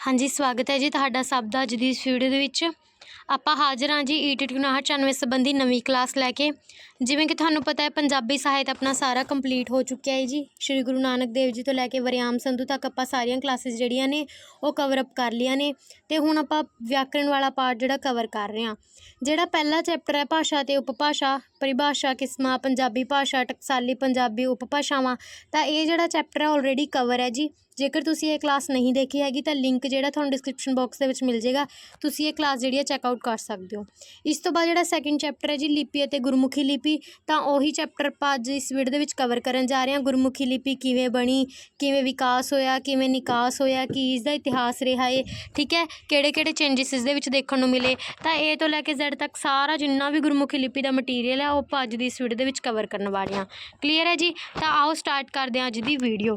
ਹਾਂਜੀ, ਸਵਾਗਤ ਹੈ ਜੀ ਤੁਹਾਡਾ ਸਭ ਦਾ ਅੱਜ ਦੀ ਇਸ ਵੀਡੀਓ ਦੇ ਵਿੱਚ। ਆਪਾਂ ਹਾਜ਼ਰ ਹਾਂ ਜੀ ਈਟੀ 99 ਸੰਬੰਧੀ ਨਵੀਂ ਕਲਾਸ ਲੈ ਕੇ। ਜਿਵੇਂ ਕਿ ਤੁਹਾਨੂੰ ਪਤਾ ਹੈ, ਪੰਜਾਬੀ ਸਾਹਿਤ ਆਪਣਾ ਸਾਰਾ ਕੰਪਲੀਟ ਹੋ ਚੁੱਕਿਆ ਹੈ ਜੀ। ਸ਼੍ਰੀ ਗੁਰੂ ਨਾਨਕ ਦੇਵ ਜੀ ਤੋਂ ਲੈ ਕੇ ਵਰਿਆਮ ਸੰਧੂ ਤੱਕ ਆਪਾਂ ਸਾਰੀਆਂ ਕਲਾਸਿਸ ਜਿਹੜੀਆਂ ਨੇ, ਉਹ ਕਵਰ ਅਪ ਕਰ ਲਈਆਂ ਨੇ। ਤੇ ਹੁਣ ਆਪਾਂ ਵਿਆਕਰਣ ਵਾਲਾ ਪਾਰਟ ਜਿਹੜਾ ਕਵਰ ਕਰ ਰਹੇ ਹਾਂ। ਜਿਹੜਾ ਪਹਿਲਾ ਚੈਪਟਰ ਹੈ ਭਾਸ਼ਾ ਤੇ ਉਪਭਾਸ਼ਾ ਪਰਿਭਾਸ਼ਾ, ਕਿਸਮਾਂ, ਪੰਜਾਬੀ ਭਾਸ਼ਾ, ਟਕਸਾਲੀ ਪੰਜਾਬੀ ਉਪਭਾਸ਼ਾਵਾਂ, ਤਾਂ ਇਹ ਜਿਹੜਾ ਚੈਪਟਰ ਹੈ ਆਲਰੇਡੀ ਕਵਰ ਹੈ ਜੀ। ਜੇਕਰ ਤੁਸੀਂ ਇਹ ਕਲਾਸ ਨਹੀਂ ਦੇਖੀ ਹੈਗੀ, ਤਾਂ ਲਿੰਕ ਜਿਹੜਾ ਤੁਹਾਨੂੰ ਡਿਸਕ੍ਰਿਪਸ਼ਨ ਬਾਕਸ ਦੇ ਵਿੱਚ ਮਿਲ ਜਾਏਗਾ ਤੁਸੀਂ ਇਹ ਕਲਾਸ ਜਿਹੜੀ ਹੈ ਚੈੱਕ ਆਊਟ ਕਰ ਸਕਦੇ ਹੋ। ਇਸ ਤੋਂ ਬਾਅਦ ਜਿਹੜਾ ਸੈਕਿੰਡ ਚੈਪਟਰ ਹੈ ਜੀ, ਲਿਪੀ ਅਤੇ ਗੁਰਮੁਖੀ ਲਿਪੀ, ਤਾਂ ਉਹੀ ਚੈਪਟਰ ਆਪਾਂ ਅੱਜ ਇਸ ਵੀਡੀਓ ਦੇ ਵਿੱਚ ਕਵਰ ਕਰਨ ਜਾ ਰਹੇ ਹਾਂ। ਗੁਰਮੁਖੀ ਲਿਪੀ ਕਿਵੇਂ ਬਣੀ, ਕਿਵੇਂ ਵਿਕਾਸ ਹੋਇਆ, ਕਿਵੇਂ ਨਿਕਾਸ ਹੋਇਆ, ਕੀ ਇਸ ਦਾ ਇਤਿਹਾਸ ਰਿਹਾ ਹੈ ਠੀਕ ਹੈ? ਕਿਹੜੇ ਕਿਹੜੇ ਚੇਂਜਸ ਇਸ ਦੇ ਵਿੱਚ ਦੇਖਣ ਨੂੰ ਮਿਲੇ? ਤਾਂ A ਤੋਂ ਲੈ ਕੇ Z ਤੱਕ ਸਾਰਾ ਜਿੰਨਾ ਵੀ ਗੁਰਮੁਖੀ ਲਿਪੀ ਦਾ ਮਟੀਰੀਅਲ ਹੈ ਉਹ ਆਪਾਂ ਅੱਜ ਦੀ ਇਸ ਵੀਡੀਓ ਦੇ ਵਿੱਚ ਕਵਰ ਕਰਨ ਵਾਲੇ ਹਾਂ ਕਲੀਅਰ ਹੈ ਜੀ? ਤਾਂ ਆਓ ਸਟਾਰਟ ਕਰਦੇ ਹਾਂ ਅੱਜ ਦੀ ਵੀਡੀਓ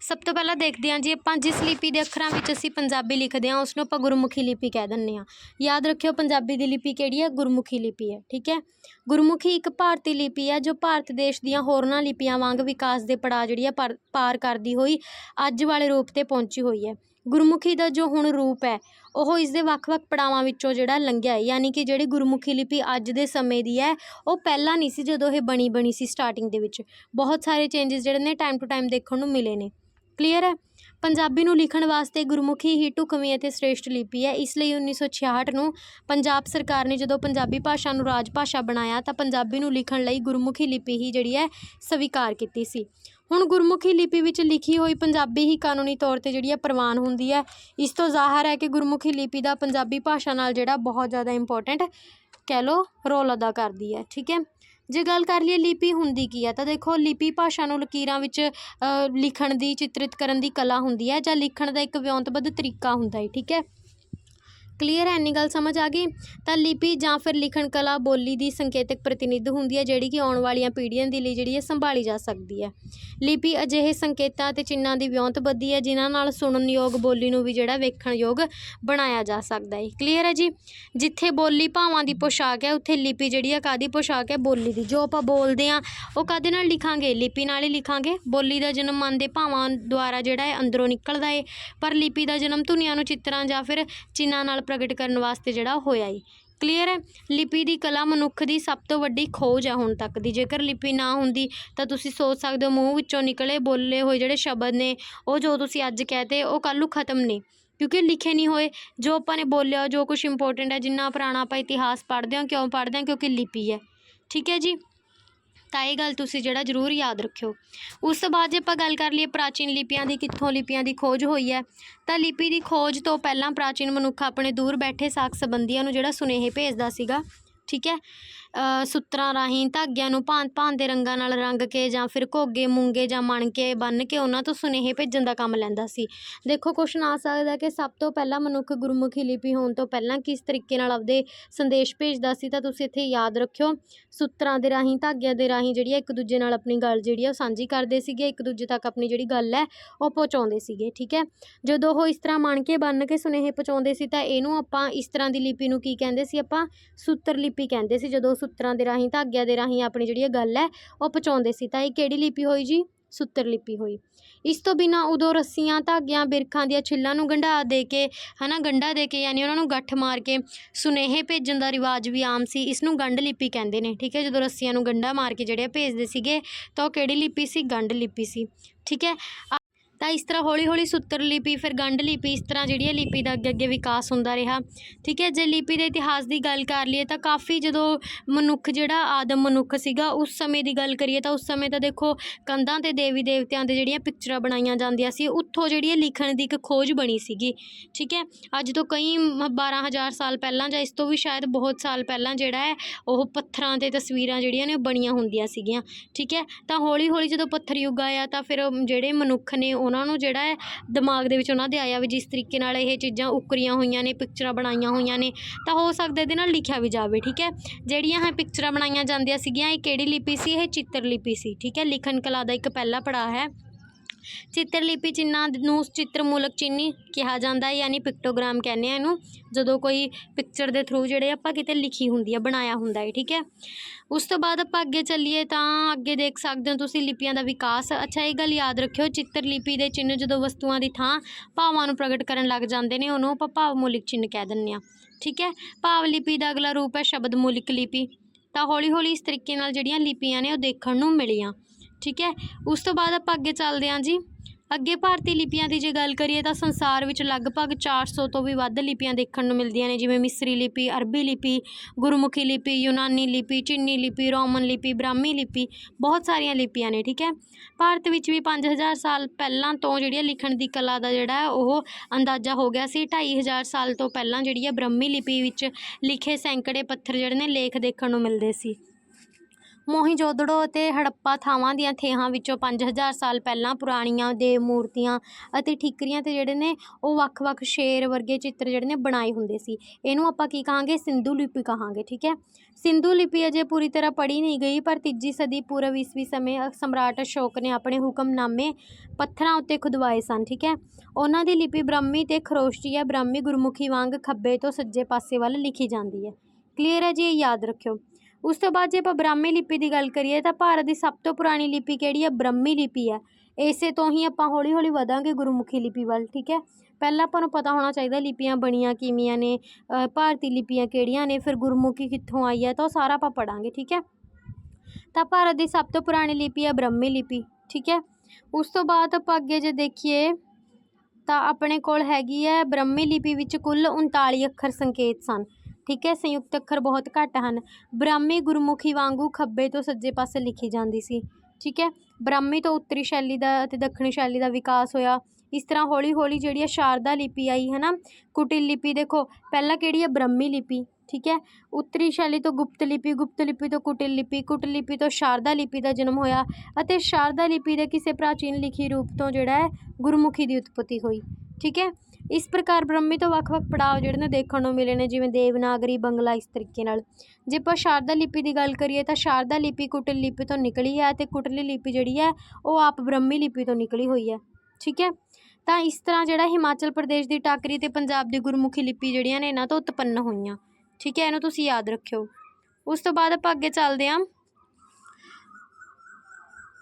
ਸਭ ਤੋਂ ਪਹਿਲਾਂ ਦੇਖਦੇ ਹਾਂ ਜੀ, ਆਪਾਂ ਜਿਸ ਲਿਪੀ ਦੇ ਅੱਖਰਾਂ ਵਿੱਚ ਅਸੀਂ ਪੰਜਾਬੀ ਲਿਖਦੇ ਹਾਂ ਉਸ ਨੂੰ ਆਪਾਂ ਗੁਰਮੁਖੀ ਲਿਪੀ ਕਹਿ ਦਿੰਦੇ ਹਾਂ। ਯਾਦ ਰੱਖਿਓ, ਪੰਜਾਬੀ ਦੀ ਲਿਪੀ ਕਿਹੜੀ ਹੈ? ਗੁਰਮੁਖੀ ਲਿਪੀ ਹੈ, ਠੀਕ ਹੈ? ਗੁਰਮੁਖੀ ਇੱਕ ਭਾਰਤੀ ਲਿਪੀ ਹੈ, ਜੋ ਭਾਰਤ ਦੇਸ਼ ਦੀਆਂ ਹੋਰਨਾਂ ਲਿਪੀਆਂ ਵਾਂਗ ਵਿਕਾਸ ਦੇ ਪੜਾਅ ਜਿਹੜੀ ਹੈ, ਪਰ- ਪਾਰ ਕਰਦੀ ਹੋਈ ਅੱਜ ਵਾਲੇ ਰੂਪ ਤੇ ਪਹੁੰਚੀ ਹੋਈ ਹੈ। ਗੁਰਮੁਖੀ ਦਾ ਜੋ ਹੁਣ ਰੂਪ ਹੈ, ਉਹ ਇਸ ਦੇ ਵੱਖ-ਵੱਖ ਪੜਾਵਾਂ ਵਿੱਚੋਂ ਜਿਹੜਾ ਲੰਘਿਆ ਯਾਨੀ ਕਿ ਜਿਹੜੀ ਗੁਰਮੁਖੀ ਲਿਪੀ ਅੱਜ ਦੇ ਸਮੇਂ ਦੀ ਹੈ, ਉਹ ਪਹਿਲਾਂ ਨਹੀਂ ਸੀ ਜਦੋਂ ਇਹ ਬਣੀ ਬਣੀ ਸੀ ਸਟਾਰਟਿੰਗ ਦੇ ਵਿੱਚ। ਬਹੁਤ ਸਾਰੇ ਚੇਂਜਸ ਜਿਹੜੇ ਨੇ ਟਾਈਮ ਟੂ ਟਾਈਮ ਦੇਖਣ ਨੂੰ ਮਿਲੇ ਨੇ। ਕਲੀਅਰ ਹੈ? ਪੰਜਾਬੀ ਨੂੰ ਲਿਖਣ ਵਾਸਤੇ ਗੁਰਮੁਖੀ ਹੀ ਢੁਕਵੀਂ ਅਤੇ ਸ੍ਰੇਸ਼ਟ ਲਿਪੀ ਹੈ। ਇਸ ਲਈ 1966 ਨੂੰ ਪੰਜਾਬ ਸਰਕਾਰ ਨੇ ਜਦੋਂ ਪੰਜਾਬੀ ਭਾਸ਼ਾ ਨੂੰ ਰਾਜ ਭਾਸ਼ਾ ਬਣਾਇਆ, ਤਾਂ ਪੰਜਾਬੀ ਨੂੰ ਲਿਖਣ ਲਈ ਗੁਰਮੁਖੀ ਲਿਪੀ ਹੀ ਜਿਹੜੀ ਹੈ, ਸਵੀਕਾਰ ਕੀਤੀ ਸੀ। ਹੁਣ ਗੁਰਮੁਖੀ ਲਿਪੀ ਵਿੱਚ ਲਿਖੀ ਹੋਈ ਪੰਜਾਬੀ ਹੀ ਕਾਨੂੰਨੀ ਤੌਰ ਤੇ ਜਿਹੜੀ ਹੈ, ਪ੍ਰਵਾਨ ਹੁੰਦੀ ਹੈ। ਇਸ ਤੋਂ ਜ਼ਾਹਰ ਹੈ ਕਿ ਗੁਰਮੁਖੀ ਲਿਪੀ ਦਾ ਪੰਜਾਬੀ ਭਾਸ਼ਾ ਨਾਲ ਜਿਹੜਾ ਬਹੁਤ ਜ਼ਿਆਦਾ ਇੰਪੋਰਟੈਂਟ ਕਹਿ ਲਓ, ਰੋਲ ਅਦਾ ਕਰਦੀ ਹੈ। ਠੀਕ ਹੈ। ਜੇ ਗੱਲ ਕਰ ਲਈਏ ਲਿਪੀ ਹੁੰਦੀ ਕੀ ਹੈ ਤਾਂ ਦੇਖੋ ਲਿਪੀ ਭਾਸ਼ਾ ਨੂੰ ਲਕੀਰਾਂ ਵਿੱਚ ਲਿਖਣ ਦੀ, ਚਿਤਰਿਤ ਕਰਨ ਦੀ ਕਲਾ ਹੁੰਦੀ ਹੈ ਜਾਂ ਲਿਖਣ ਦਾ ਇੱਕ ਵਿਉਂਤਬੱਧ ਤਰੀਕਾ ਹੁੰਦਾ ਹੈ, ਠੀਕ ਹੈ? ਕਲੀਅਰ ਹੈ, ਇੰਨੀ ਗੱਲ ਸਮਝ ਆ ਗਈ? ਤਾਂ ਲਿਪੀ ਜਾਂ ਫਿਰ ਲਿਖਣ ਕਲਾ ਬੋਲੀ ਦੀ ਸੰਕੇਤਕ ਪ੍ਰਤੀਨਿਧ ਹੁੰਦੀ ਹੈ, ਜਿਹੜੀ ਕਿ ਆਉਣ ਵਾਲੀਆਂ ਪੀੜ੍ਹੀਆਂ ਦੇ ਲਈ ਜਿਹੜੀ ਹੈ ਸੰਭਾਲੀ ਜਾ ਸਕਦੀ ਹੈ। ਲਿਪੀ ਅਜਿਹੇ ਸੰਕੇਤਾਂ ਅਤੇ ਚਿੰਨ੍ਹਾਂ ਦੀ ਵਿਉਂਤਬੱਧੀ ਹੈ, ਜਿਨ੍ਹਾਂ ਨਾਲ ਸੁਣਨਯੋਗ ਬੋਲੀ ਨੂੰ ਵੀ ਜਿਹੜਾ ਵੇਖਣਯੋਗ ਬਣਾਇਆ ਜਾ ਸਕਦਾ ਹੈ। ਕਲੀਅਰ ਹੈ ਜੀ? ਜਿੱਥੇ ਬੋਲੀ ਭਾਵਾਂ ਦੀ ਪੋਸ਼ਾਕ ਹੈ, ਉੱਥੇ ਲਿਪੀ ਜਿਹੜੀ ਹੈ ਕਾਦੀ ਪੋਸ਼ਾਕ ਹੈ? ਬੋਲੀ ਦੀ। ਜੋ ਆਪਾਂ ਬੋਲਦੇ ਆ ਉਹ ਕਾਦੇ ਨਾਲ ਲਿਖਾਂਗੇ? ਲਿਪੀ ਨਾਲ ਹੀ ਲਿਖਾਂਗੇ? ਬੋਲੀ ਦਾ ਜਨਮ ਮਨ ਦੇ ਭਾਵਾਂ ਦੁਆਰਾ ਜਿਹੜਾ ਹੈ, ਅੰਦਰੋਂ ਨਿਕਲਦਾ ਹੈ ਪਰ ਲਿਪੀ ਦਾ ਜਨਮ ਧੁਨੀਆਂ ਨੂੰ ਚਿੱਤਰਾਂ ਜਾਂ ਫਿਰ ਚਿੰਨ੍ਹਾਂ ਨਾਲ ਪ੍ਰਗਟ ਕਰਨ ਵਾਸਤੇ ਜਿਹੜਾ ਹੋਇਆ ਹੈ ਕਲੀਅਰ ਹੈ? ਲਿਪੀ ਦੀ ਕਲਾ ਮਨੁੱਖ ਦੀ ਸਭ ਤੋਂ ਵੱਡੀ ਖੋਜ ਹੈ ਹੁਣ ਤੱਕ ਦੀ। ਜੇਕਰ ਲਿਪੀ ਨਾ ਹੁੰਦੀ, ਤਾਂ ਤੁਸੀਂ ਸੋਚ ਸਕਦੇ ਹੋ ਮੂੰਹ ਵਿੱਚੋਂ ਨਿਕਲੇ ਬੋਲੇ ਹੋਏ ਜਿਹੜੇ ਸ਼ਬਦ ਨੇ, ਉਹ ਜੋ ਤੁਸੀਂ ਅੱਜ ਕਹਤੇ ਉਹ ਕੱਲ੍ਹ ਨੂੰ ਖਤਮ ਨੇ। ਕਿਉਂਕਿ ਲਿਖੇ ਨਹੀਂ ਹੋਏ। ਜੋ ਆਪਾਂ ਨੇ ਬੋਲਿਆ, ਜੋ ਕੁਝ ਇੰਪੋਰਟੈਂਟ ਹੈ, ਜਿੰਨਾ ਪੁਰਾਣਾ ਆਪਾਂ ਇਤਿਹਾਸ ਪੜ੍ਹਦੇ ਹਾਂ, ਕਿਉਂ ਪੜ੍ਹਦੇ ਹਾਂ? ਕਿਉਂਕਿ ਲਿਪੀ ਹੈ। ਠੀਕ ਹੈ ਜੀ? ਤਾਂ ਇਹ ਗੱਲ ਤੁਸੀਂ ਜਿਹੜਾ ਜ਼ਰੂਰ ਯਾਦ ਰੱਖਿਓ। ਉਸ ਤੋਂ ਬਾਅਦ ਜੇ ਆਪਾਂ ਗੱਲ ਕਰ ਲਈਏ ਪ੍ਰਾਚੀਨ ਲਿਪੀਆਂ ਦੀ, ਕਿੱਥੋਂ ਲਿਪੀਆਂ ਦੀ ਖੋਜ ਹੋਈ ਹੈ, ਤਾਂ ਲਿਪੀ ਦੀ ਖੋਜ ਤੋਂ ਪਹਿਲਾਂ ਪ੍ਰਾਚੀਨ ਮਨੁੱਖ ਆਪਣੇ ਦੂਰ ਬੈਠੇ ਸਾਕ ਸੰਬੰਧੀਆਂ ਨੂੰ ਜਿਹੜਾ ਸੁਨੇਹੇ ਭੇਜਦਾ ਸੀਗਾ, ਠੀਕ ਹੈ ਸੂਤਰਾਂ ਰਾਹੀਂ ਧਾਗਿਆਂ ਨੂੰ ਭਾਂਤ ਭਾਂਤ ਦੇ ਰੰਗਾਂ ਨਾਲ ਰੰਗ ਕੇ ਜਾਂ ਫਿਰ ਘੋਗੇ, ਮੂੰਗੇ ਜਾਂ ਮਣਕੇ ਬੰਨ੍ਹ ਕੇ ਉਹਨਾਂ ਤੋਂ ਸੁਨੇਹੇ ਭੇਜਣ ਦਾ ਕੰਮ ਲੈਂਦਾ ਸੀ। ਦੇਖੋ ਕੁਐਸਚਨ ਆ ਸਕਦਾ ਕਿ ਸਭ ਤੋਂ ਪਹਿਲਾਂ ਮਨੁੱਖ ਗੁਰਮੁਖੀ ਲਿਪੀ ਹੋਣ ਤੋਂ ਪਹਿਲਾਂ ਕਿਸ ਤਰੀਕੇ ਨਾਲ ਆਪਦੇ ਸੰਦੇਸ਼ ਭੇਜਦਾ ਸੀ ਤਾਂ ਤੁਸੀਂ ਇੱਥੇ ਯਾਦ ਰੱਖਿਓ, ਸੂਤਰਾਂ ਦੇ ਰਾਹੀਂ, ਧਾਗਿਆਂ ਦੇ ਰਾਹੀਂ ਜਿਹੜੀ ਹੈ ਇੱਕ ਦੂਜੇ ਨਾਲ ਆਪਣੀ ਗੱਲ ਜਿਹੜੀ ਹੈ ਉਹ ਸਾਂਝੀ ਕਰਦੇ ਸੀਗੇ, ਇੱਕ ਦੂਜੇ ਤੱਕ ਆਪਣੀ ਜਿਹੜੀ ਗੱਲ ਹੈ ਉਹ ਪਹੁੰਚਾਉਂਦੇ ਸੀਗੇ, ਠੀਕ ਹੈ? ਜਦੋਂ ਉਹ ਇਸ ਤਰ੍ਹਾਂ ਮਣ ਕੇ ਬੰਨ ਕੇ ਸੁਨੇਹੇ ਪਹੁੰਚਾਉਂਦੇ ਸੀ ਤਾਂ ਇਹਨੂੰ ਆਪਾਂ ਇਸ ਤਰ੍ਹਾਂ ਦੀ ਲਿਪੀ ਨੂੰ ਕੀ ਕਹਿੰਦੇ ਸੀ ਆਪਾਂ? ਸੂਤਰ ਲਿਪੀ ਕਹਿੰਦੇ ਸੀ, ਜਦੋਂ ਸੂਤਰਾਂ ਦੇ ਰਾਹੀਂ, ਧਾਗਿਆਂ ਦੇ ਰਾਹੀਂ ਆਪਣੀ ਜਿਹੜੀ ਇਹ ਗੱਲ ਹੈ, ਉਹ ਪਹੁੰਚਾਉਂਦੇ ਸੀ। ਤਾਂ ਇਹ ਕਿਹੜੀ ਲਿਪੀ ਹੋਈ ਜੀ? ਸੂਤਰ ਲਿਪੀ ਹੋਈ। ਇਸ ਤੋਂ ਬਿਨਾ ਉਦੋਂ ਰੱਸੀਆਂ, ਧਾਗਿਆਂ, ਬਿਰਖਾਂ ਦੀਆਂ ਛਿੱਲਾਂ ਨੂੰ ਗੰਢਾ ਦੇ ਕੇ, ਹਨਾ, ਗੰਢਾ ਦੇ ਕੇ ਯਾਨੀ ਉਹਨਾਂ ਨੂੰ ਗੱਠ ਮਾਰ ਕੇ ਸੁਨੇਹੇ ਭੇਜਣ ਦਾ ਰਿਵਾਜ ਵੀ ਆਮ ਸੀ। ਇਸ ਨੂੰ ਗੰਢ ਲਿਪੀ ਕਹਿੰਦੇ ਨੇ, ਠੀਕ ਹੈ? ਜਦੋਂ ਰੱਸੀਆਂ ਨੂੰ ਗੰਢਾ ਮਾਰ ਕੇ ਜਿਹੜੇ ਆ ਭੇਜਦੇ ਸੀਗੇ, ਤਾਂ ਉਹ ਕਿਹੜੀ ਲਿਪੀ ਸੀ? ਗੰਢ ਲਿਪੀ ਸੀ। ਠੀਕ ਹੈ? ਤਾਂ ਇਸ ਤਰ੍ਹਾਂ ਹੌਲੀ ਹੌਲੀ ਸੁੱਤਰ ਲਿਪੀ, ਫਿਰ ਗੰਢ ਲਿਪੀ, ਇਸ ਤਰ੍ਹਾਂ ਜਿਹੜੀ ਹੈ ਲਿਪੀ ਦਾ ਅੱਗੇ ਅੱਗੇ ਵਿਕਾਸ ਹੁੰਦਾ ਰਿਹਾ। ਠੀਕ ਹੈ, ਜੇ ਲਿਪੀ ਦੇ ਇਤਿਹਾਸ ਦੀ ਗੱਲ ਕਰ ਲਈਏ ਤਾਂ ਕਾਫੀ ਜਦੋਂ ਮਨੁੱਖ ਜਿਹੜਾ ਆਦਮ ਮਨੁੱਖ ਸੀਗਾ, ਉਸ ਸਮੇਂ ਦੀ ਗੱਲ ਕਰੀਏ ਤਾਂ ਉਸ ਸਮੇਂ ਤਾਂ ਦੇਖੋ ਕੰਧਾਂ ਤੇ ਦੇਵੀ ਦੇਵਤਿਆਂ ਦੇ ਜਿਹੜੀਆਂ ਪਿਕਚਰਾਂ ਬਣਾਈਆਂ ਜਾਂਦੀਆਂ ਸੀ, ਉੱਥੋਂ ਜਿਹੜੀ ਹੈ ਲਿਖਣ ਦੀ ਇੱਕ ਖੋਜ ਬਣੀ ਸੀਗੀ। ਠੀਕ ਹੈ, ਅੱਜ ਤੋਂ ਕਈ 12000 ਸਾਲ ਪਹਿਲਾਂ ਜਾਂ ਇਸ ਤੋਂ ਵੀ ਸ਼ਾਇਦ ਬਹੁਤ ਸਾਲ ਪਹਿਲਾਂ ਜਿਹੜਾ ਹੈ, ਉਹ ਪੱਥਰਾਂ ਤੇ ਤਸਵੀਰਾਂ ਜਿਹੜੀਆਂ ਨੇ ਉਹ ਬਣੀਆਂ ਹੁੰਦੀਆਂ ਸੀਗੀਆਂ। ਠੀਕ ਹੈ, ਤਾਂ ਹੌਲੀ ਹੌਲੀ ਜਦੋਂ ਪੱਥਰ ਯੁੱਗ ਆਇਆ ਤਾਂ ਫਿਰ ਜਿਹੜੇ ਮਨੁੱਖ ਨੇ ਉਹਨਾਂ ਨੂੰ ਜਿਹੜਾ ਹੈ ਦਿਮਾਗ ਦੇ ਵਿੱਚ ਉਹਨਾਂ ਦੇ ਆਇਆ ਵੀ ਜਿਸ ਤਰੀਕੇ ਨਾਲ ਇਹ ਚੀਜ਼ਾਂ ਉੱਕਰੀਆਂ ਹੋਈਆਂ ਨੇ ਪਿਕਚਰਾਂ ਬਣਾਈਆਂ ਹੋਈਆਂ ਨੇ, ਤਾਂ ਹੋ ਸਕਦਾ ਇਹਦੇ ਨਾਲ ਲਿਖਿਆ ਵੀ ਜਾਵੇ, ਠੀਕ ਹੈ? ਜਿਹੜੀਆਂ ਇਹ ਪਿਕਚਰਾਂ ਬਣਾਈਆਂ ਜਾਂਦੀਆਂ ਸੀਗੀਆਂ, ਇਹ ਕਿਹੜੀ ਲਿਪੀ ਸੀ? ਇਹ ਚਿੱਤਰ ਲਿਪੀ ਸੀ, ਠੀਕ ਹੈ? ਲਿਖਣ ਕਲਾ ਦਾ ਇੱਕ ਪਹਿਲਾ ਪੜਾਅ ਹੈ। ਚਿੱਤਰ ਲਿਪੀ ਚਿੰਨ੍ਹਾਂ ਨੂੰ ਚਿੱਤਰਮੂਲਕ ਚਿੰਨੀ ਕਿਹਾ ਜਾਂਦਾ ਹੈ, ਯਾਨੀ ਪਿਕਟੋਗ੍ਰਾਮ ਕਹਿੰਦੇ ਆ ਇਹਨੂੰ। ਜਦੋਂ ਕੋਈ ਪਿਕਚਰ ਦੇ ਥਰੂ ਜਿਹੜੇ ਆਪਾਂ ਕਿਤੇ ਲਿਖੀ ਹੁੰਦੀ ਆ, ਬਣਾਇਆ ਹੁੰਦਾ ਹੈ, ਠੀਕ ਹੈ? ਉਸ ਤੋਂ ਬਾਅਦ ਆਪਾਂ ਅੱਗੇ ਚੱਲੀਏ ਤਾਂ ਅੱਗੇ ਦੇਖ ਸਕਦੇ ਹੋ ਤੁਸੀਂ ਲਿਪੀਆਂ ਦਾ ਵਿਕਾਸ। ਅੱਛਾ, ਇਹ ਗੱਲ ਯਾਦ ਰੱਖਿਓ ਚਿੱਤਰ ਲਿਪੀ ਦੇ ਚਿੰਨ੍ਹ ਜਦੋਂ ਵਸਤੂਆਂ ਦੀ ਥਾਂ ਭਾਵਾਂ ਨੂੰ ਪ੍ਰਗਟ ਕਰਨ ਲੱਗ ਜਾਂਦੇ ਨੇ, ਉਹਨੂੰ ਆਪਾਂ ਭਾਵਮੂਲਕ ਚਿੰਨ੍ਹ ਕਹਿ ਦਿੰਦੇ ਆ, ਠੀਕ ਹੈ? ਭਾਵ ਲਿਪੀ ਦਾ ਅਗਲਾ ਰੂਪ ਹੈ ਸ਼ਬਦ ਮੂਲਕ ਲਿਪੀ। ਤਾਂ ਹੌਲੀ ਹੌਲੀ ਇਸ ਤਰੀਕੇ ਨਾਲ ਜਿਹੜੀਆਂ ਲਿਪੀਆਂ ਨੇ ਉਹ ਦੇਖਣ ਨੂੰ ਮਿਲੀਆਂ। ਠੀਕ ਹੈ? ਉਸ ਤੋਂ ਬਾਅਦ ਆਪਾਂ ਅੱਗੇ ਚੱਲਦੇ ਹਾਂ ਜੀ। ਅੱਗੇ ਭਾਰਤੀ ਲਿਪੀਆਂ ਦੀ ਜੇ ਗੱਲ ਕਰੀਏ ਤਾਂ ਸੰਸਾਰ ਵਿੱਚ ਲਗਭਗ 400 ਤੋਂ ਵੀ ਵੱਧ ਲਿਪੀਆਂ ਦੇਖਣ ਨੂੰ ਮਿਲਦੀਆਂ ਨੇ, ਜਿਵੇਂ ਮਿਸਰੀ ਲਿਪੀ, ਅਰਬੀ ਲਿਪੀ, ਗੁਰਮੁਖੀ ਲਿਪੀ, ਯੂਨਾਨੀ ਲਿਪੀ, ਚੀਨੀ ਲਿਪੀ, ਰੋਮਨ ਲਿਪੀ, ਬ੍ਰਾਹਮੀ ਲਿਪੀ, ਬਹੁਤ ਸਾਰੀਆਂ ਲਿਪੀਆਂ ਨੇ, ਠੀਕ ਹੈ? ਭਾਰਤ ਵਿੱਚ ਵੀ 5000 ਸਾਲ ਪਹਿਲਾਂ ਤੋਂ ਜਿਹੜੀ ਹੈ ਲਿਖਣ ਦੀ ਕਲਾ ਦਾ ਜਿਹੜਾ ਉਹ ਅੰਦਾਜ਼ਾ ਹੋ ਗਿਆ ਸੀ। 2500 ਸਾਲ ਤੋਂ ਪਹਿਲਾਂ ਜਿਹੜੀ ਹੈ ਬ੍ਰਹਮੀ ਲਿਪੀ ਵਿੱਚ ਲਿਖੇ ਸੈਂਕੜੇ ਪੱਥਰ ਜਿਹੜੇ ਨੇ ਲੇਖ ਦੇਖਣ ਨੂੰ ਮਿਲਦੇ ਸੀ। ਮੋਹਿੰਜੋਦੜੋ ਅਤੇ ਹੜੱਪਾ ਥਾਵਾਂ ਦੀਆਂ ਥੇਹਾਂ ਵਿੱਚੋਂ ਪੰਜ ਹਜ਼ਾਰ ਸਾਲ ਪਹਿਲਾਂ ਪੁਰਾਣੀਆਂ ਦੇਵ ਮੂਰਤੀਆਂ ਅਤੇ ਠੀਕਰੀਆਂ ਤੇ ਜਿਹੜੇ ਨੇ, ਉਹ ਵੱਖ-ਵੱਖ ਸ਼ੇਰ ਵਰਗੇ ਚਿੱਤਰ ਜਿਹੜੇ ਨੇ ਬਣਾਏ ਹੁੰਦੇ ਸੀ। ਇਹਨੂੰ ਆਪਾਂ ਕੀ ਕਹਾਂਗੇ? ਸਿੰਧੂ ਲਿਪੀ ਕਹਾਂਗੇ, ਠੀਕ ਹੈ? ਸਿੰਧੂ ਲਿਪੀ ਅਜੇ ਪੂਰੀ ਤਰ੍ਹਾਂ ਪੜ੍ਹੀ ਨਹੀਂ ਗਈ, ਪਰ ਤੀਜੀ ਸਦੀ ਪੂਰਵ ਈਸਵੀ ਸਮੇਂ ਸਮਰਾਟ ਅਸ਼ੋਕ ਨੇ ਆਪਣੇ ਹੁਕਮਨਾਮੇ ਪੱਥਰਾਂ ਉੱਤੇ ਖੁਦਵਾਏ ਸਨ, ਠੀਕ ਹੈ? ਉਹਨਾਂ ਦੀ ਲਿਪੀ ਬ੍ਰਹਮੀ ਤੇ ਖਰੋਸ਼ਟੀ ਹੈ ਬ੍ਰਹਮੀ ਗੁਰਮੁਖੀ ਵਾਂਗ ਖੱਬੇ ਤੋਂ ਸੱਜੇ ਪਾਸੇ ਵੱਲ ਲਿਖੀ ਜਾਂਦੀ ਹੈ। ਕਲੀਅਰ ਹੈ ਜੀ? ਇਹ ਯਾਦ ਰੱਖਿਓ। ਉਸ ਤੋਂ ਬਾਅਦ ਜੇ ਆਪਾਂ ਬ੍ਰਾਹਮੀ ਲਿਪੀ ਦੀ ਗੱਲ ਕਰੀਏ ਤਾਂ ਭਾਰਤ ਦੀ ਸਭ ਤੋਂ ਪੁਰਾਣੀ ਲਿਪੀ ਕਿਹੜੀ ਹੈ? ਬ੍ਰਹਮੀ ਲਿਪੀ ਹੈ। ਇਸੇ ਤੋਂ ਹੀ ਆਪਾਂ ਹੌਲੀ ਹੌਲੀ ਵਧਾਂਗੇ ਗੁਰਮੁਖੀ ਲਿਪੀ ਵੱਲ, ਠੀਕ ਹੈ? ਪਹਿਲਾਂ ਆਪਾਂ ਨੂੰ ਪਤਾ ਹੋਣਾ ਚਾਹੀਦਾ ਲਿਪੀਆਂ ਬਣੀਆਂ ਕਿਵੇਂ ਨੇ ਭਾਰਤੀ ਲਿਪੀਆਂ ਕਿਹੜੀਆਂ ਨੇ, ਫਿਰ ਗੁਰਮੁਖੀ ਕਿੱਥੋਂ ਆਈ ਹੈ ਤਾਂ ਉਹ ਸਾਰਾ ਆਪਾਂ ਪੜਾਂਗੇ ਠੀਕ ਹੈ? ਤਾਂ ਭਾਰਤ ਦੀ ਸਭ ਤੋਂ ਪੁਰਾਣੀ ਲਿਪੀ ਹੈ ਬ੍ਰਹਮੀ ਲਿਪੀ, ਠੀਕ ਹੈ? ਉਸ ਤੋਂ ਬਾਅਦ ਆਪਾਂ ਅੱਗੇ ਜੇ ਦੇਖੀਏ ਤਾਂ ਆਪਣੇ ਕੋਲ ਹੈਗੀ ਹੈ ਬ੍ਰਹਮੀ ਲਿਪੀ ਵਿੱਚ ਕੁੱਲ 39 ਅੱਖਰ ਸੰਕੇਤ ਸਨ। ਠੀਕ ਹੈ, ਸੰਯੁਕਤ ਅੱਖਰ ਬਹੁਤ ਘੱਟ ਹਨ। ਬ੍ਰਾਹਮੀ ਗੁਰਮੁਖੀ ਵਾਂਗੂ ਖੱਬੇ ਤੋਂ ਸੱਜੇ ਪਾਸੇ ਲਿਖੀ ਜਾਂਦੀ ਸੀ, ਠੀਕ ਹੈ। ਬ੍ਰਾਹਮੀ ਤੋਂ ਉੱਤਰੀ ਸ਼ੈਲੀ ਦਾ ਅਤੇ ਦੱਖਣੀ ਸ਼ੈਲੀ ਦਾ ਵਿਕਾਸ ਹੋਇਆ। ਇਸ ਤਰ੍ਹਾਂ ਹੌਲੀ ਹੌਲੀ ਜਿਹੜੀ ਹੈ ਸ਼ਾਰਦਾ ਲਿਪੀ ਆਈ ਹੈ ਨਾ ਕੁਟਿਲ ਲਿਪੀ ਦੇਖੋ, ਪਹਿਲਾਂ ਕਿਹੜੀ ਹੈ ਬ੍ਰਹਮੀ ਲਿਪੀ, ਠੀਕ ਹੈ। ਉੱਤਰੀ ਸ਼ੈਲੀ ਤੋਂ ਗੁਪਤ ਲਿਪੀ ਗੁਪਤ ਲਿਪੀ ਤੋਂ ਕੁਟਿਲ ਲਿਪੀ ਕੁਟਿਲ ਲਿਪੀ ਤੋਂ ਸ਼ਾਰਦਾ ਲਿਪੀ ਦਾ ਜਨਮ ਹੋਇਆ ਅਤੇ ਸ਼ਾਰਦਾ ਲਿਪੀ ਦੇ ਕਿਸੇ ਪ੍ਰਾਚੀਨ ਲਿਖੀ ਰੂਪ ਤੋਂ ਜਿਹੜਾ ਹੈ, ਗੁਰਮੁਖੀ ਦੀ ਉਤਪਤੀ ਹੋਈ, ਠੀਕ ਹੈ। ਇਸ ਪ੍ਰਕਾਰ ਬ੍ਰਹਮੀ ਤੋਂ ਵੱਖ-ਵੱਖ ਪੜਾਅ ਜਿਹੜੇ ਨੇ ਦੇਖਣ ਨੂੰ ਮਿਲੇ ਨੇ, ਜਿਵੇਂ ਦੇਵਨਾਗਰੀ, ਬੰਗਲਾ ਇਸ ਤਰੀਕੇ ਨਾਲ। ਜੇ ਆਪਾਂ ਸ਼ਾਰਦਾ ਲਿਪੀ ਦੀ ਗੱਲ ਕਰੀਏ ਤਾਂ ਸ਼ਾਰਦਾ ਲਿਪੀ ਕੁਟਿਲ ਲਿਪੀ ਤੋਂ ਨਿਕਲੀ ਹੈ ਤੇ ਕੁਟਲੀ ਲਿਪੀ ਜਿਹੜੀ ਹੈ ਉਹ ਆਪ ਬ੍ਰਹਮੀ ਲਿਪੀ ਤੋਂ ਨਿਕਲੀ ਹੋਈ ਹੈ। ਠੀਕ ਹੈ? ਤਾਂ ਇਸ ਤਰ੍ਹਾਂ ਜਿਹੜਾ ਹਿਮਾਚਲ ਪ੍ਰਦੇਸ਼ ਦੀ ਟਾਕਰੀ ਤੇ ਪੰਜਾਬ ਦੀ ਗੁਰਮੁਖੀ ਲਿਪੀ ਜਿਹੜੀਆਂ ਨੇ, ਇਹਨਾਂ ਤੋਂ ਉਤਪੰਨ ਹੋਈਆਂ। ਠੀਕ ਹੈ? ਇਹਨੂੰ ਤੁਸੀਂ ਯਾਦ ਰੱਖਿਓ। ਉਸ ਤੋਂ ਬਾਅਦ ਆਪਾਂ ਅੱਗੇ ਚੱਲਦੇ ਹਾਂ।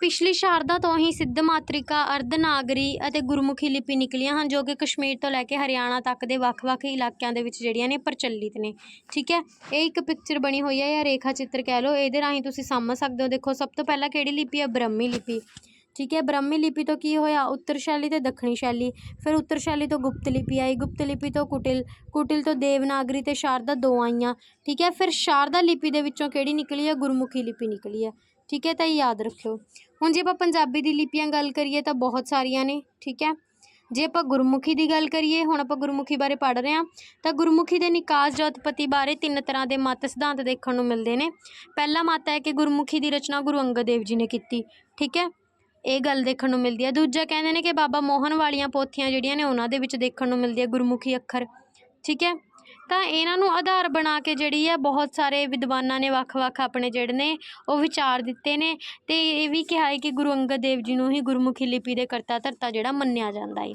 ਪਿਛਲੀ ਸ਼ਾਰਦਾ ਤੋਂ ਹੀ ਸਿੱਧ ਮਾਤ੍ਰਿਕਾ ਅਰਧਨਾਗਰੀ ਅਤੇ ਗੁਰਮੁਖੀ ਲਿਪੀ ਨਿਕਲੀਆਂ ਹਨ, ਜੋ ਕਿ ਕਸ਼ਮੀਰ ਤੋਂ ਲੈ ਕੇ ਹਰਿਆਣਾ ਤੱਕ ਦੇ ਵੱਖ-ਵੱਖ ਇਲਾਕਿਆਂ ਦੇ ਵਿੱਚ ਜਿਹੜੀਆਂ ਨੇ ਪ੍ਰਚਲਿਤ ਨੇ। ਠੀਕ ਹੈ? ਇਹ ਇੱਕ ਪਿਕਚਰ ਬਣੀ ਹੋਈ ਹੈ, ਜਾਂ ਰੇਖਾ ਚਿੱਤਰ ਕਹਿ ਲਓ। ਇਹਦੇ ਰਾਹੀਂ ਤੁਸੀਂ ਸਮਝ ਸਕਦੇ ਹੋ। ਦੇਖੋ, ਸਭ ਤੋਂ ਪਹਿਲਾਂ ਕਿਹੜੀ ਲਿਪੀ ਹੈ? ਬ੍ਰਹਮੀ ਲਿਪੀ। ਠੀਕ ਹੈ? ਬ੍ਰਹਮੀ ਲਿਪੀ ਤੋਂ ਕੀ ਹੋਇਆ? ਉੱਤਰ ਸ਼ੈਲੀ ਤੇ ਦੱਖਣੀ ਸ਼ੈਲੀ। ਫਿਰ ਉੱਤਰ ਸ਼ੈਲੀ ਤੋਂ ਗੁਪਤ ਲਿਪੀ ਆਈ। ਗੁਪਤ ਲਿਪੀ ਤੋਂ ਕੁਟਿਲ। ਕੁਟਿਲ ਤੋਂ ਦੇਵਨਾਗਰੀ ਤੇ ਸ਼ਾਰਦਾ ਦੋ ਆਈਆਂ। ਠੀਕ ਹੈ? ਫਿਰ ਸ਼ਾਰਦਾ ਲਿਪੀ ਦੇ ਵਿੱਚੋਂ ਕਿਹੜੀ ਨਿਕਲੀ ਹੈ? ਗੁਰਮੁਖੀ ਲਿਪੀ ਨਿਕਲੀ ਹੈ। ਠੀਕ ਹੈ, ਤਾਂ ਇਹ ਯਾਦ ਰੱਖਿਓ। ਹੁਣ ਜੇ ਆਪਾਂ ਪੰਜਾਬੀ ਦੀ ਲਿਪੀਆਂ ਗੱਲ ਕਰੀਏ, ਤਾਂ ਬਹੁਤ ਸਾਰੀਆਂ ਨੇ, ਠੀਕ ਹੈ। ਜੇ ਆਪਾਂ ਗੁਰਮੁਖੀ ਦੀ ਗੱਲ ਕਰੀਏ, ਹੁਣ ਆਪਾਂ ਗੁਰਮੁਖੀ ਬਾਰੇ ਪੜ੍ਹ ਰਹੇ ਹਾਂ, ਤਾਂ ਗੁਰਮੁਖੀ ਦੇ ਨਿਕਾਸ ਜਾਂ ਉਤਪਤੀ ਬਾਰੇ ਤਿੰਨ ਤਰ੍ਹਾਂ ਦੇ ਮਤ ਸਿਧਾਂਤ ਦੇਖਣ ਨੂੰ ਮਿਲਦੇ ਨੇ। ਪਹਿਲਾ ਮਤ ਹੈ ਕਿ ਗੁਰਮੁਖੀ ਦੀ ਰਚਨਾ ਗੁਰੂ ਅੰਗਦ ਦੇਵ ਜੀ ਨੇ ਕੀਤੀ, ਠੀਕ ਹੈ। ਇਹ ਗੱਲ ਦੇਖਣ ਨੂੰ ਮਿਲਦੀ ਹੈ। ਦੂਜਾ ਕਹਿੰਦੇ ਨੇ ਕਿ ਬਾਬਾ ਮੋਹਨ ਵਾਲੀਆਂ ਪੋਥੀਆਂ ਜਿਹੜੀਆਂ ਨੇ, ਉਹਨਾਂ ਦੇ ਵਿੱਚ ਦੇਖਣ ਨੂੰ ਮਿਲਦੀ ਹੈ ਗੁਰਮੁਖੀ ਅੱਖਰ, ਠੀਕ ਹੈ। ਤਾਂ ਇਹਨਾਂ ਨੂੰ ਆਧਾਰ ਬਣਾ ਕੇ ਜਿਹੜੀ ਹੈ ਬਹੁਤ ਸਾਰੇ ਵਿਦਵਾਨਾਂ ਨੇ ਵੱਖ-ਵੱਖ ਆਪਣੇ ਜਿਹੜੇ ਨੇ ਉਹ ਵਿਚਾਰ ਦਿੱਤੇ ਨੇ ਅਤੇ ਇਹ ਵੀ ਕਿਹਾ ਹੈ ਕਿ ਗੁਰੂ ਅੰਗਦ ਦੇਵ ਜੀ ਨੂੰ ਹੀ ਗੁਰਮੁਖੀ ਲਿਪੀ ਦੇ ਕਰਤਾ ਧਰਤਾ ਜਿਹੜਾ ਮੰਨਿਆ ਜਾਂਦਾ ਹੈ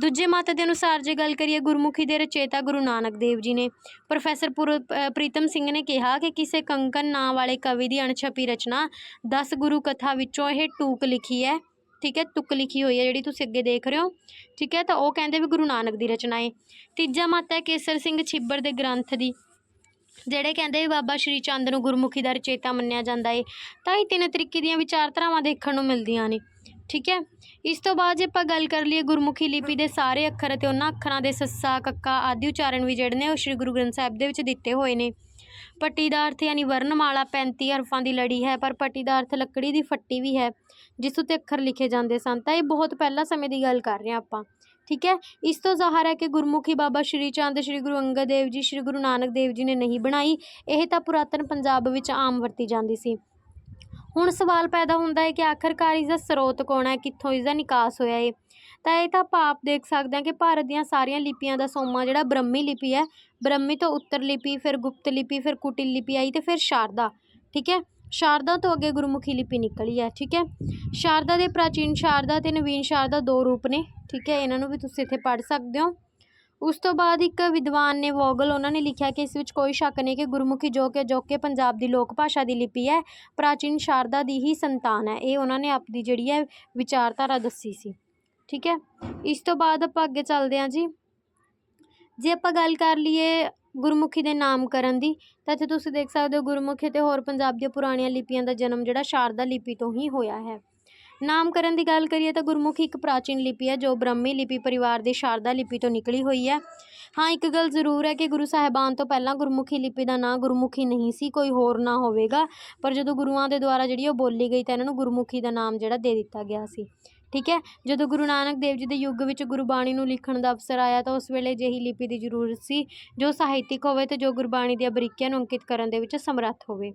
ਦੂਜੇ ਮਤ ਦੇ ਅਨੁਸਾਰ ਜੇ ਗੱਲ ਕਰੀਏ ਗੁਰਮੁਖੀ ਦੇ ਰਚੇਤਾ ਗੁਰੂ ਨਾਨਕ ਦੇਵ ਜੀ ਨੇ, ਪ੍ਰੋਫੈਸਰ ਪੁਰ ਪ੍ਰੀਤਮ ਸਿੰਘ ਨੇ ਕਿਹਾ ਕਿ ਕਿਸੇ ਕੰਕਨ ਨਾਂ ਵਾਲੇ ਕਵੀ ਦੀ ਅਣਛਪੀ ਰਚਨਾ 10 ਗੁਰੂ ਕਥਾ ਵਿੱਚੋਂ ਇਹ ਟੂਕ ਲਿਖੀ ਹੈ। ਠੀਕ ਹੈ, ਤੁਕ ਲਿਖੀ ਹੋਈ ਹੈ ਜਿਹੜੀ ਤੁਸੀਂ ਅੱਗੇ ਦੇਖ ਰਹੇ ਹੋ। ਠੀਕ ਹੈ, ਤਾਂ ਉਹ ਕਹਿੰਦੇ ਵੀ ਗੁਰੂ ਨਾਨਕ ਦੀ ਰਚਨਾ ਹੈ। ਤੀਜਾ ਮਤ ਹੈ ਕੇਸਰ ਸਿੰਘ ਛਿੱਬਰ ਦੇ ਗ੍ਰੰਥ ਦੀ, ਜਿਹੜੇ ਕਹਿੰਦੇ ਵੀ ਬਾਬਾ ਸ਼੍ਰੀ ਚੰਦ ਨੂੰ ਗੁਰਮੁਖੀ ਦਾ ਰਚੇਤਾ ਮੰਨਿਆ ਜਾਂਦਾ ਏ ਤਾਂ ਇਹ ਤਿੰਨ ਤਰੀਕੇ ਦੀਆਂ ਵਿਚਾਰਧਾਰਾਵਾਂ ਦੇਖਣ ਨੂੰ ਮਿਲਦੀਆਂ ਨੇ। ਠੀਕ ਹੈ, ਇਸ ਤੋਂ ਬਾਅਦ ਜੇ ਆਪਾਂ ਗੱਲ ਕਰ ਲਈਏ ਗੁਰਮੁਖੀ ਲਿਪੀ ਦੇ ਸਾਰੇ ਅੱਖਰ ਅਤੇ ਉਹਨਾਂ ਅੱਖਰਾਂ ਦੇ ਸੱਸਾ, ਕੱਕਾ ਆਦਿ ਉਚਾਰਨ ਵੀ ਜਿਹੜੇ ਨੇ ਉਹ ਸ਼੍ਰੀ ਗੁਰੂ ਗ੍ਰੰਥ ਸਾਹਿਬ ਦੇ ਵਿੱਚ ਦਿੱਤੇ ਹੋਏ ਨੇ। ਪੱਟੀ ਦਾ ਅਰਥ ਯਾਨੀ ਵਰਣਮਾਲਾ 35 ਹਰਫਾਂ ਦੀ ਲੜੀ ਹੈ, ਪਰ ਪੱਟੀ ਦਾ ਅਰਥ ਲੱਕੜੀ ਦੀ ਫੱਟੀ ਵੀ ਹੈ, ਜਿਸ ਉੱਤੇ ਅੱਖਰ ਲਿਖੇ ਜਾਂਦੇ ਸਨ। ਤਾਂ ਇਹ ਬਹੁਤ ਪਹਿਲਾਂ ਸਮੇਂ ਦੀ ਗੱਲ ਕਰ ਰਹੇ ਹਾਂ ਆਪਾਂ, ਠੀਕ ਹੈ? ਇਸ ਤੋਂ ਜ਼ਾਹਰ ਹੈ ਕਿ ਗੁਰਮੁਖੀ ਬਾਬਾ ਸ਼੍ਰੀ ਚੰਦ, ਸ਼੍ਰੀ ਗੁਰੂ ਅੰਗਦ ਦੇਵ ਜੀ, ਸ਼੍ਰੀ ਗੁਰੂ ਨਾਨਕ ਦੇਵ ਜੀ ਨੇ ਨਹੀਂ ਬਣਾਈ। ਇਹ ਤਾਂ ਪੁਰਾਤਨ ਪੰਜਾਬ ਵਿੱਚ ਆਮ ਵਰਤੀ ਜਾਂਦੀ ਸੀ। ਹੁਣ ਸਵਾਲ ਪੈਦਾ ਹੁੰਦਾ ਹੈ ਕਿ ਆਖਰਕਾਰ ਇਸ ਦਾ ਸਰੋਤ ਕੌਣ ਹੈ? ਕਿੱਥੋਂ ਇਸ ਦਾ ਨਿਕਾਸ ਹੋਇਆ ਹੈ ਤਾਂ ਇਹ ਤਾਂ ਆਪਾਂ ਆਪ ਦੇਖ ਸਕਦੇ ਹਾਂ ਕਿ ਭਾਰਤ ਦੀਆਂ ਸਾਰੀਆਂ ਲਿਪੀਆਂ ਦਾ ਸੋਮਾ ਜਿਹੜਾ ਬ੍ਰਹਮੀ ਲਿਪੀ ਹੈ, ਬ੍ਰਹਮੀ ਤੋਂ ਉੱਤਰ ਲਿਪੀ, ਫਿਰ ਗੁਪਤ ਲਿਪੀ, ਫਿਰ ਕੁਟਿਲ ਲਿਪੀ ਆਈ ਅਤੇ ਫਿਰ ਸ਼ਾਰਦਾ, ਠੀਕ ਹੈ? ਸ਼ਾਰਦਾ ਤੋਂ ਅੱਗੇ ਗੁਰਮੁਖੀ ਲਿਪੀ ਨਿਕਲੀ ਹੈ, ਠੀਕ ਹੈ? ਸ਼ਾਰਦਾ ਦੇ ਪ੍ਰਾਚੀਨ ਸ਼ਾਰਦਾ ਅਤੇ ਨਵੀਨ ਸ਼ਾਰਦਾ ਦੋ ਰੂਪ ਨੇ, ਠੀਕ ਹੈ? ਇਹਨਾਂ ਨੂੰ ਵੀ ਤੁਸੀਂ ਇੱਥੇ ਪੜ੍ਹ ਸਕਦੇ ਹੋ। ਉਸ ਤੋਂ ਬਾਅਦ ਇੱਕ ਵਿਦਵਾਨ ਨੇ ਵੋਗਲ, ਉਹਨਾਂ ਨੇ ਲਿਖਿਆ ਕਿ ਇਸ ਵਿੱਚ ਕੋਈ ਸ਼ੱਕ ਨਹੀਂ ਕਿ ਗੁਰਮੁਖੀ ਜੋ ਕਿ ਜੋ ਕਿ ਪੰਜਾਬ ਦੀ ਲੋਕ ਭਾਸ਼ਾ ਦੀ ਲਿਪੀ ਹੈ, ਪ੍ਰਾਚੀਨ ਸ਼ਾਰਦਾ ਦੀ ਹੀ ਸੰਤਾਨ ਹੈ। ਇਹ ਉਹਨਾਂ ਨੇ ਆਪਦੀ ਜਿਹੜੀ ਹੈ ਵਿਚਾਰਧਾਰਾ ਦੱਸੀ ਸੀ। ਠੀਕ ਹੈ? ਇਸ ਤੋਂ ਬਾਅਦ ਆਪਾਂ ਅੱਗੇ ਚੱਲਦੇ ਹਾਂ ਜੀ। ਜੇ ਆਪਾਂ ਗੱਲ ਕਰ ਲਈਏ ਗੁਰਮੁਖੀ ਦੇ ਨਾਮਕਰਨ ਦੀ, ਤਾਂ ਇੱਥੇ ਤੁਸੀਂ ਦੇਖ ਸਕਦੇ ਹੋ ਗੁਰਮੁਖੀ ਤੇ ਹੋਰ ਪੰਜਾਬ ਦੀਆਂ ਪੁਰਾਣੀਆਂ ਲਿਪੀਆਂ ਦਾ ਜਨਮ ਜਿਹੜਾ ਸ਼ਾਰਦਾ ਲਿਪੀ ਤੋਂ ਹੀ ਹੋਇਆ ਹੈ। ਨਾਮਕਰਨ ਦੀ ਗੱਲ ਕਰੀਏ ਤਾਂ ਗੁਰਮੁਖੀ ਇੱਕ ਪ੍ਰਾਚੀਨ ਲਿਪੀ ਹੈ ਜੋ ਬ੍ਰਹਮੀ ਲਿਪੀ ਪਰਿਵਾਰ ਦੀ ਸ਼ਾਰਦਾ ਲਿਪੀ ਤੋਂ ਨਿਕਲੀ ਹੋਈ ਹੈ। ਹਾਂ, ਇੱਕ ਗੱਲ ਜ਼ਰੂਰ ਹੈ ਕਿ ਗੁਰੂ ਸਾਹਿਬਾਨ ਤੋਂ ਪਹਿਲਾਂ ਗੁਰਮੁਖੀ ਲਿਪੀ ਦਾ ਨਾਂ ਗੁਰਮੁਖੀ ਨਹੀਂ ਸੀ, ਕੋਈ ਹੋਰ ਨਾਂ ਹੋਵੇਗਾ। ਪਰ ਜਦੋਂ ਗੁਰੂਆਂ ਦੇ ਦੁਆਰਾ ਜਿਹੜੀ ਉਹ ਬੋਲੀ ਗਈ ਤਾਂ ਇਹਨਾਂ ਨੂੰ ਗੁਰਮੁਖੀ ਦਾ ਨਾਮ ਜਿਹੜਾ ਦੇ ਦਿੱਤਾ ਗਿਆ ਸੀ। ਠੀਕ ਹੈ? ਜਦੋਂ ਗੁਰੂ ਨਾਨਕ ਦੇਵ ਜੀ ਦੇ ਯੁੱਗ ਵਿੱਚ ਗੁਰਬਾਣੀ ਨੂੰ ਲਿਖਣ ਦਾ ਅਵਸਰ ਆਇਆ ਤਾਂ ਉਸ ਵੇਲੇ ਅਜਿਹੀ ਲਿਪੀ ਦੀ ਜ਼ਰੂਰਤ ਸੀ, ਜੋ ਸਾਹਿਤਿਕ ਹੋਵੇ ਤੇ ਜੋ ਗੁਰਬਾਣੀ ਦੀਆਂ ਬਰੀਕੀਆਂ ਨੂੰ ਅੰਕਿਤ ਕਰਨ ਦੇ ਵਿੱਚ ਸਮਰੱਥ ਹੋਵੇ।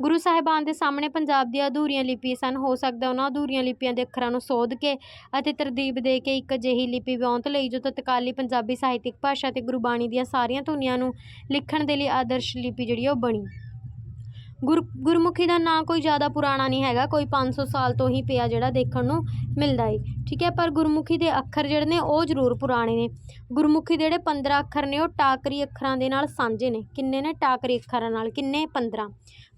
ਗੁਰੂ ਸਾਹਿਬਾਨ ਦੇ ਸਾਹਮਣੇ ਪੰਜਾਬ ਦੀਆਂ ਅਧੂਰੀਆਂ ਲਿਪੀ ਸਨ। ਹੋ ਸਕਦਾ ਉਹਨਾਂ ਅਧੂਰੀਆਂ ਲਿਪੀਆਂ ਦੇ ਅੱਖਰਾਂ ਨੂੰ ਸੋਧ ਕੇ ਅਤੇ ਤਰਤੀਬ ਦੇ ਕੇ ਇੱਕ ਅਜਿਹੀ ਲਿਪੀ ਵਿਉਂਤ ਲਈ, ਜੋ ਤਤਕਾਲੀ ਪੰਜਾਬੀ ਸਾਹਿਤਿਕ ਭਾਸ਼ਾ ਤੇ ਗੁਰਬਾਣੀ ਦੀਆਂ ਸਾਰੀਆਂ ਧੁਨੀਆਂ ਨੂੰ ਲਿਖਣ ਦੇ ਲਈ ਆਦਰਸ਼ ਲਿਪੀ ਜਿਹੜੀ ਉਹ ਬਣੀ। ਗੁਰ, ਗੁਰਮੁਖੀ ਦਾ ਨਾਂ ਕੋਈ ਜ਼ਿਆਦਾ ਪੁਰਾਣਾ ਨਹੀਂ ਹੈਗਾ, ਕੋਈ 500 ਸਾਲ ਤੋਂ ਹੀ ਪਿਆ ਜਿਹੜਾ ਦੇਖਣ ਨੂੰ ਮਿਲਦਾ ਏ। ਠੀਕ ਹੈ, ਪਰ ਗੁਰਮੁਖੀ ਦੇ ਅੱਖਰ ਜਿਹੜੇ ਨੇ ਉਹ ਜ਼ਰੂਰ ਪੁਰਾਣੇ ਨੇ। ਗੁਰਮੁਖੀ ਦੇ ਜਿਹੜੇ 15 ਅੱਖਰ ਨੇ ਉਹ ਟਾਕਰੀ ਅੱਖਰਾਂ ਦੇ ਨਾਲ ਸਾਂਝੇ ਨੇ। ਕਿੰਨੇ ਨੇ? ਟਾਕਰੀ ਅੱਖਰਾਂ ਨਾਲ। ਕਿੰਨੇ? 15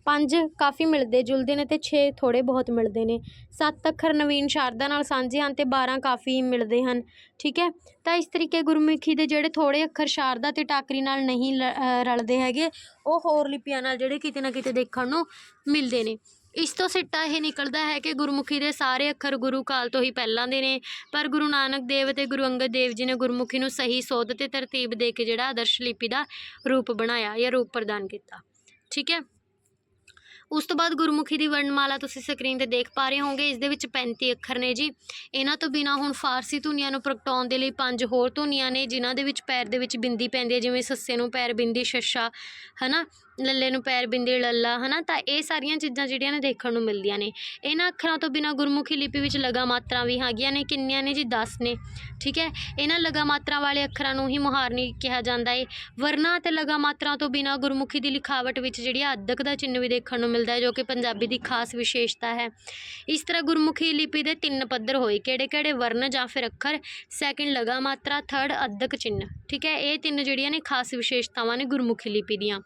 ਪੰਜ ਕਾਫੀ ਮਿਲਦੇ, ਜੁਲਦੇ ਨੇ ਤੇ 6 ਥੋੜੇ ਬਹੁਤ ਮਿਲਦੇ ਨੇ। ਸੱਤ ਅੱਖਰ ਨਵੀਨ ਸ਼ਾਰਦਾ ਨਾਲ ਸਾਂਝੇ ਹਨ ਤੇ 12 ਕਾਫੀ ਮਿਲਦੇ ਹਨ, ਠੀਕ ਹੈ? ਤਾਂ ਇਸ ਤਰੀਕੇ ਗੁਰਮੁਖੀ ਦੇ ਜਿਹੜੇ ਥੋੜੇ ਅੱਖਰ ਸ਼ਾਰਦਾ ਤੇ ਟਾਕਰੀ ਨਾਲ ਨਹੀਂ ਲ- ਰਲਦੇ ਹੈਗੇ, ਉਹ ਹੋਰ ਲਿਪੀਆਂ ਨਾਲ ਜਿਹੜੇ ਕਿਤੇ ਨਾ ਕਿਤੇ ਦੇਖਣ ਨੂੰ ਮਿਲਦੇ ਨੇ। ਇਸ ਤੋਂ ਸਿੱਟਾ ਇਹ ਨਿਕਲਦਾ ਹੈ ਕਿ ਗੁਰਮੁਖੀ ਦੇ ਸਾਰੇ ਅੱਖਰ ਗੁਰੂ ਕਾਲ ਤੋਂ ਹੀ ਪਹਿਲਾਂ ਦੇ ਨੇ, ਪਰ ਗੁਰੂ ਨਾਨਕ ਦੇਵ ਤੇ ਗੁਰੂ ਅੰਗਦ ਦੇਵ ਜੀ ਨੇ ਗੁਰਮੁਖੀ ਨੂੰ ਸਹੀ ਸੋਧ ਤੇ ਤਰਤੀਬ ਦੇ ਕੇ ਜਿਹੜਾ ਆਦਰਸ਼ ਲਿਪੀ ਦਾ ਰੂਪ ਬਣਾਇਆ ਜਾਂ ਰੂਪ ਪ੍ਰਦਾਨ ਕੀਤਾ, ਠੀਕ ਹੈ? ਉਸ ਤੋਂ ਬਾਅਦ ਗੁਰਮੁਖੀ ਦੀ ਵਰਣਮਾਲਾ ਤੁਸੀਂ ਸਕਰੀਨ ਤੇ ਦੇਖ ਪਾ ਰਹੇ ਹੋਵੋਗੇ, ਇਸ ਦੇ ਵਿੱਚ 35 ਅੱਖਰ ਨੇ ਜੀ। ਇਹਨਾਂ ਤੋਂ ਬਿਨਾ ਹੁਣ ਫਾਰਸੀ ਧੁਨੀਆਂ ਨੂੰ ਪ੍ਰਗਟਾਉਣ ਦੇ ਲਈ ਪੰਜ ਹੋਰ ਧੁਨੀਆਂ ਨੇ, ਜਿਨ੍ਹਾਂ ਦੇ ਵਿੱਚ ਪੈਰ ਦੇ ਵਿੱਚ ਬਿੰਦੀ ਪੈਂਦੀ ਹੈ, ਜਿਵੇਂ ਸੱਸੇ ਨੂੰ ਪੈਰ ਬਿੰਦੀ, ਛੱਛਾ, ਹਨਾ? ਲੱਲੇ ਨੂੰ ਪੈਰ ਬਿੰਦੀ ਲੱਲਾ, ਹਨਾ? ਤਾਂ ਇਹ ਸਾਰੀਆਂ ਚੀਜ਼ਾਂ ਜਿਹੜੀਆਂ ਨੇ ਦੇਖਣ ਨੂੰ ਮਿਲਦੀਆਂ ਨੇ। ਇਹਨਾਂ ਅੱਖਰਾਂ ਤੋਂ ਬਿਨਾ ਗੁਰਮੁਖੀ ਲਿਪੀ ਵਿੱਚ ਲਗਾ ਮਾਤਰਾ ਵੀ ਹੈਗੀਆਂ ਨੇ, ਕਿੰਨੀਆਂ ਨੇ ਜੀ? 10 ਨੇ, ਠੀਕ ਹੈ? ਇਹਨਾਂ ਲਗਾ ਮਾਤਰਾ ਵਾਲੇ ਅੱਖਰਾਂ ਨੂੰ ਹੀ ਮੁਹਾਰਨੀ ਕਿਹਾ ਜਾਂਦਾ ਹੈ ਵਰਨਾ ਤੇ ਲਗਾ ਮਾਤਰਾ ਤੋਂ ਬਿਨਾ ਗੁਰਮੁਖੀ ਦੀ ਲਿਖਾਵਟ ਵਿੱਚ ਜਿਹੜੀ ਆ ਅੱਧਕ ਦਾ ਚਿੰਨ੍ਹ ਵੀ ਦੇਖਣ ਨੂੰ ਮਿਲਦਾ ਹੈ ਜੋ ਕਿ ਪੰਜਾਬੀ ਦੀ ਖਾਸ ਵਿਸ਼ੇਸ਼ਤਾ ਹੈ। ਇਸ ਤਰ੍ਹਾਂ ਗੁਰਮੁਖੀ ਲਿਪੀ ਦੇ ਤਿੰਨ ਪੱਧਰ ਹੋਏ। ਕਿਹੜੇ ਕਿਹੜੇ ਵਰਨ ਜਾਂ ਫਿਰ ਅੱਖਰ। ਸੈਕਿੰਡ ਲਗਾ ਮਾਤਰਾ ਥਰਡ ਅੱਧਕ ਚਿੰਨ੍ਹ। ਠੀਕ ਹੈ, ਇਹ ਤਿੰਨ ਜਿਹੜੀਆਂ ਨੇ ਖਾਸ ਵਿਸ਼ੇਸ਼ਤਾਵਾਂ ਨੇ ਗੁਰਮੁਖੀ ਲਿਪੀ ਦੀਆਂ।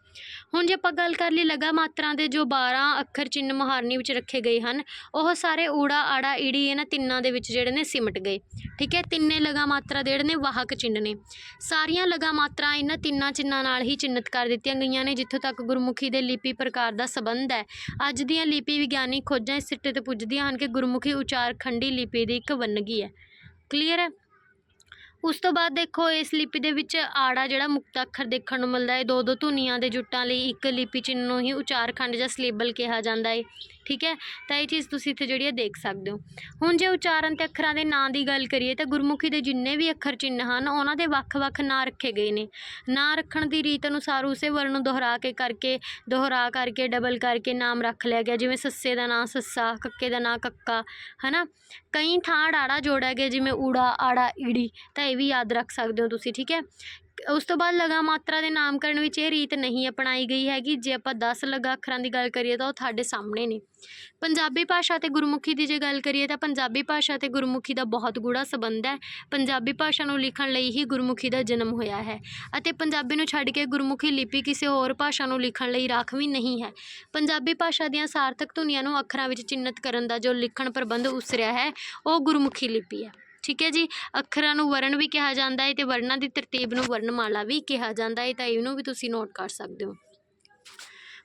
ਹੁਣ ਜੇ ਆਪਾਂ ਗੱਲ ਕਰ ਲਈ ਲਗਾ ਮਾਤਰਾ ਦੇ ਜੋ 12 ਅੱਖਰ ਚਿੰਨ੍ਹ ਮੁਹਾਰਨੀ ਵਿੱਚ ਰੱਖੇ ਗਏ ਹਨ, ਉਹ ਸਾਰੇ ਊੜਾ, ਆੜਾ, ਈੜੀ ਇਹਨਾਂ ਤਿੰਨਾਂ ਦੇ ਵਿੱਚ ਜਿਹੜੇ ਨੇ ਸਿਮਟ ਗਏ। ਠੀਕ ਹੈ, ਤਿੰਨੇ ਲਗਾ ਮਾਤਰਾ ਦੇ ਜਿਹੜੇ ਨੇ ਵਾਹਕ ਚਿੰਨ੍ਹ ਨੇ। ਸਾਰੀਆਂ ਲਗਾ ਮਾਤਰਾ ਇਹਨਾਂ ਤਿੰਨਾਂ ਚਿੰਨਾਂ ਨਾਲ ਹੀ ਚਿੰਨ੍ਹਿਤ ਕਰ ਦਿੱਤੀਆਂ ਗਈਆਂ ਨੇ, ਜਿੱਥੋਂ ਤੱਕ ਗੁਰਮੁਖੀ ਦੇ ਲਿਪੀ ਪ੍ਰਕਾਰ ਦਾ ਸੰਬੰਧ ਹੈ। ਅੱਜ ਦੀਆਂ ਲਿਪੀ ਵਿਗਿਆਨੀ ਖੋਜਾਂ ਇਸ ਸਿੱਟੇ ਤੇ ਪੁੱਜਦੀਆਂ ਹਨ ਕਿ ਗੁਰਮੁਖੀ ਉਚਾਰ ਖੰਡੀ ਲਿਪੀ ਦੀ ਇੱਕ ਵੰਨਗੀ ਹੈ। ਕਲੀਅਰ ਹੈ? ਉਸ ਤੋਂ ਬਾਅਦ ਦੇਖੋ, ਇਸ ਲਿਪੀ ਦੇ ਵਿੱਚ ਆੜਾ ਜਿਹੜਾ ਮੁਕਤ ਅੱਖਰ ਦੇਖਣ ਨੂੰ ਮਿਲਦਾ ਹੈ। ਦੋ ਦੋ ਧੁਨੀਆਂ ਦੇ ਜੁੱਟਾਂ ਲਈ ਇੱਕ ਲਿਪੀ ਚਿੰਨ੍ਹ ਨੂੰ ਹੀ ਉਚਾਰਖੰਡ ਜਾਂ ਸਲੇਬਲ ਕਿਹਾ ਜਾਂਦਾ ਹੈ। ਠੀਕ ਹੈ? ਤਾਂ ਇਹ ਚੀਜ਼ ਤੁਸੀਂ ਇੱਥੇ ਜਿਹੜੀ ਹੈ ਦੇਖ ਸਕਦੇ ਹੋ। ਹੁਣ ਜੇ ਉਚਾਰਨ ਤੇ ਅੱਖਰਾਂ ਦੇ ਨਾਂ ਦੀ ਗੱਲ ਕਰੀਏ ਤਾਂ ਗੁਰਮੁਖੀ ਦੇ ਜਿੰਨੇ ਵੀ ਅੱਖਰ ਚਿੰਨ੍ਹ ਹਨ, ਉਹਨਾਂ ਦੇ ਵੱਖ-ਵੱਖ ਨਾਂ ਰੱਖੇ ਗਏ ਨੇ। ਨਾਂ ਰੱਖਣ ਦੀ ਰੀਤ ਅਨੁਸਾਰ ਉਸੇ ਵਰਨ ਨੂੰ ਦੁਹਰਾ ਕੇ ਕਰਕੇ, ਦੁਹਰਾ ਕਰਕੇ ਡਬਲ ਕਰਕੇ ਨਾਮ ਰੱਖ ਲਿਆ ਗਿਆ। ਜਿਵੇਂ ਸੱਸੇ ਦਾ ਨਾਂ ਸੱਸਾ, ਕੱਕੇ ਦਾ ਨਾਂ ਕੱਕਾ, ਹਨਾ? ਕਈ ਥਾਂ ਆੜਾ ਜੋੜਿਆ ਗਿਆ, ਜਿਵੇਂ ਊੜਾ, ਆੜਾ, ਈੜੀ। ਤਾਂ ਇਹ ਵੀ ਯਾਦ ਰੱਖ ਸਕਦੇ ਹੋ ਤੁਸੀਂ, ਠੀਕ ਹੈ? ਉਸ ਤੋਂ ਬਾਅਦ ਲਗਾ ਮਾਤਰਾ ਦੇ ਨਾਮਕਰਨ ਵਿੱਚ ਇਹ ਰੀਤ ਨਹੀਂ ਅਪਣਾਈ ਗਈ ਹੈਗੀ। ਜੇ ਆਪਾਂ 10 ਲਗਾ ਅੱਖਰਾਂ ਦੀ ਗੱਲ ਕਰੀਏ ਤਾਂ ਉਹ ਤੁਹਾਡੇ ਸਾਹਮਣੇ ਨੇ। ਪੰਜਾਬੀ ਭਾਸ਼ਾ ਤੇ ਗੁਰਮੁਖੀ ਦੀ ਜੇ ਗੱਲ ਕਰੀਏ ਤਾਂ ਪੰਜਾਬੀ ਭਾਸ਼ਾ ਤੇ ਗੁਰਮੁਖੀ ਦਾ ਬਹੁਤ ਗੂੜਾ ਸੰਬੰਧ ਹੈ। ਪੰਜਾਬੀ ਭਾਸ਼ਾ ਨੂੰ ਲਿਖਣ ਲਈ ਹੀ ਗੁਰਮੁਖੀ ਦਾ ਜਨਮ ਹੋਇਆ ਹੈ ਅਤੇ ਪੰਜਾਬੀ ਨੂੰ ਛੱਡ ਕੇ ਗੁਰਮੁਖੀ ਲਿਪੀ ਕਿਸੇ ਹੋਰ ਭਾਸ਼ਾ ਨੂੰ ਲਿਖਣ ਲਈ ਰਾਖਵੀਂ ਨਹੀਂ ਹੈ। ਪੰਜਾਬੀ ਭਾਸ਼ਾ ਦੀਆਂ ਸਾਰਥਕ ਧੁਨੀਆਂ ਨੂੰ ਅੱਖਰਾਂ ਵਿੱਚ ਚਿੰਨ੍ਹਿਤ ਕਰਨ ਦਾ ਜੋ ਲਿਖਣ ਪ੍ਰਬੰਧ ਉਸਰਿਆ ਹੈ, ਉਹ ਗੁਰਮੁਖੀ ਲਿਪੀ ਹੈ। ਠੀਕ ਹੈ ਜੀ। ਅੱਖਰਾਂ ਨੂੰ ਵਰਣ ਵੀ ਕਿਹਾ ਜਾਂਦਾ ਹੈ ਤੇ ਵਰਣਾਂ ਦੀ ਤਰਤੀਬ ਨੂੰ ਵਰਣਮਾਲਾ ਵੀ ਕਿਹਾ ਜਾਂਦਾ ਹੈ, ਤਾਂ ਇਹਨੂੰ ਵੀ ਤੁਸੀਂ ਨੋਟ ਕਰ ਸਕਦੇ ਹੋ।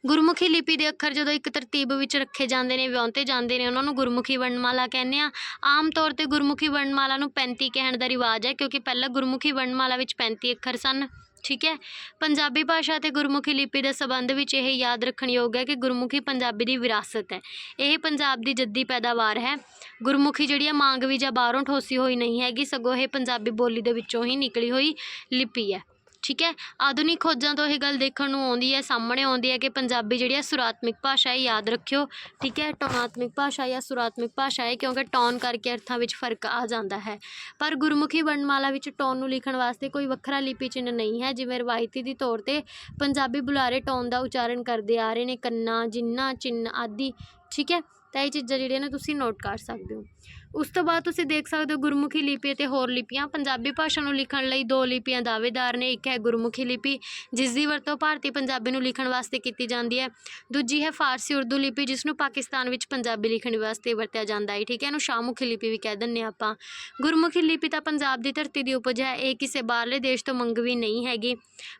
ਗੁਰਮੁਖੀ ਲਿਪੀ ਦੇ ਅੱਖਰ ਜਦੋਂ ਇੱਕ ਤਰਤੀਬ ਵਿੱਚ ਰੱਖੇ ਜਾਂਦੇ ਨੇ, ਵਿਉਂਤੇ ਜਾਂਦੇ ਨੇ, ਉਹਨਾਂ ਨੂੰ ਗੁਰਮੁਖੀ ਵਰਣਮਾਲਾ ਕਹਿੰਦੇ ਆ ਆਮ ਤੌਰ ਤੇ ਗੁਰਮੁਖੀ ਵਰਣਮਾਲਾ ਨੂੰ 35 ਕਹਿਣ ਦਾ ਰਿਵਾਜ ਹੈ, ਕਿਉਂਕਿ ਪਹਿਲਾਂ ਗੁਰਮੁਖੀ ਵਰਣਮਾਲਾ ਵਿੱਚ 35 ਅੱਖਰ ਸਨ। ਠੀਕ ਹੈ? ਪੰਜਾਬੀ ਭਾਸ਼ਾ ਤੇ ਗੁਰਮੁਖੀ ਲਿਪੀ ਦੇ ਸੰਬੰਧ ਵਿੱਚ ਇਹ ਯਾਦ ਰੱਖਣ ਯੋਗ ਹੈ ਕਿ ਗੁਰਮੁਖੀ ਪੰਜਾਬੀ ਦੀ ਵਿਰਾਸਤ ਹੈ। ਇਹ ਪੰਜਾਬ ਦੀ ਜੱਦੀ ਪੈਦਾਵਾਰ ਹੈ। ਗੁਰਮੁਖੀ ਜਿਹੜੀ ਹੈ ਮਾਂਗ ਵੀ ਜਾਂ ਬਾਹਰੋਂ ਠੋਸੀ ਹੋਈ ਨਹੀਂ ਹੈਗੀ, ਸਗੋਂ ਇਹ ਪੰਜਾਬੀ ਬੋਲੀ ਦੇ ਵਿੱਚੋਂ ਹੀ ਨਿਕਲੀ ਹੋਈ ਲਿਪੀ ਹੈ। ਠੀਕ ਹੈ? ਆਧੁਨਿਕ ਖੋਜਾਂ ਤੋਂ ਇਹ ਗੱਲ ਦੇਖਣ ਨੂੰ ਆਉਂਦੀ ਹੈ, ਸਾਹਮਣੇ ਆਉਂਦੀ ਹੈ ਕਿ ਪੰਜਾਬੀ ਜਿਹੜੀ ਹੈ ਸੁਰਾਤਮਿਕ ਭਾਸ਼ਾ ਹੈ ਯਾਦ ਰੱਖਿਓ, ਠੀਕ ਹੈ? ਟੋਨਾਤਮਿਕ ਭਾਸ਼ਾ ਜਾਂ ਸੁਰਾਤਮਿਕ ਭਾਸ਼ਾ ਹੈ ਕਿਉਂਕਿ ਟੋਨ ਕਰਕੇ ਅਰਥਾਂ ਵਿੱਚ ਫ਼ਰਕ ਆ ਜਾਂਦਾ ਹੈ। ਪਰ ਗੁਰਮੁਖੀ ਵਰਣਮਾਲਾ ਵਿੱਚ ਟੋਨ ਨੂੰ ਲਿਖਣ ਵਾਸਤੇ ਕੋਈ ਵੱਖਰਾ ਲਿਪੀ ਚਿੰਨ੍ਹ ਨਹੀਂ ਹੈ, ਜਿਵੇਂ ਰਵਾਇਤੀ ਦੀ ਤੌਰ ਤੇ ਪੰਜਾਬੀ ਬੁਲਾਰੇ ਟੋਨ ਦਾ ਉਚਾਰਨ ਕਰਦੇ ਆ ਰਹੇ ਨੇ, ਕੰਨਾ, ਜਿੰਨਾ ਚਿੰਨ ਆਦਿ, ਠੀਕ ਹੈ? ਤਾਂ ਇਹ ਚੀਜ਼ਾਂ ਜਿਹੜੀਆਂ ਨੇ ਤੁਸੀਂ ਨੋਟ ਕਰ ਸਕਦੇ ਹੋ। ਉਸ ਤੋਂ ਬਾਅਦ ਤੁਸੀਂ ਦੇਖ ਸਕਦੇ ਹੋ ਗੁਰਮੁਖੀ ਲਿਪੀ ਅਤੇ ਹੋਰ ਲਿਪੀਆਂ। ਪੰਜਾਬੀ ਭਾਸ਼ਾ ਨੂੰ ਲਿਖਣ ਲਈ ਦੋ ਲਿਪੀਆਂ ਦਾਅਵੇਦਾਰ ਨੇ, ਇੱਕ ਹੈ ਗੁਰਮੁਖੀ ਲਿਪੀ, ਜਿਸ ਦੀ ਵਰਤੋਂ ਭਾਰਤੀ ਪੰਜਾਬੀ ਨੂੰ ਲਿਖਣ ਵਾਸਤੇ ਕੀਤੀ ਜਾਂਦੀ ਹੈ। ਦੂਜੀ ਹੈ ਫਾਰਸੀ ਉਰਦੂ ਲਿਪੀ, ਜਿਸ ਨੂੰ ਪਾਕਿਸਤਾਨ ਵਿੱਚ ਪੰਜਾਬੀ ਲਿਖਣ ਵਾਸਤੇ ਵਰਤਿਆ ਜਾਂਦਾ ਹੈ। ਠੀਕ ਹੈ, ਇਹਨੂੰ ਸ਼ਾਹਮੁਖੀ ਲਿਪੀ ਵੀ ਕਹਿ ਦਿੰਦੇ ਹਾਂ ਆਪਾਂ। ਗੁਰਮੁਖੀ ਲਿਪੀ ਤਾਂ ਪੰਜਾਬ ਦੀ ਧਰਤੀ ਦੀ ਉਪਜ ਹੈ, ਇਹ ਕਿਸੇ ਬਾਹਰਲੇ ਦੇਸ਼ ਤੋਂ ਮੰਗਵੀ ਨਹੀਂ ਹੈਗੀ।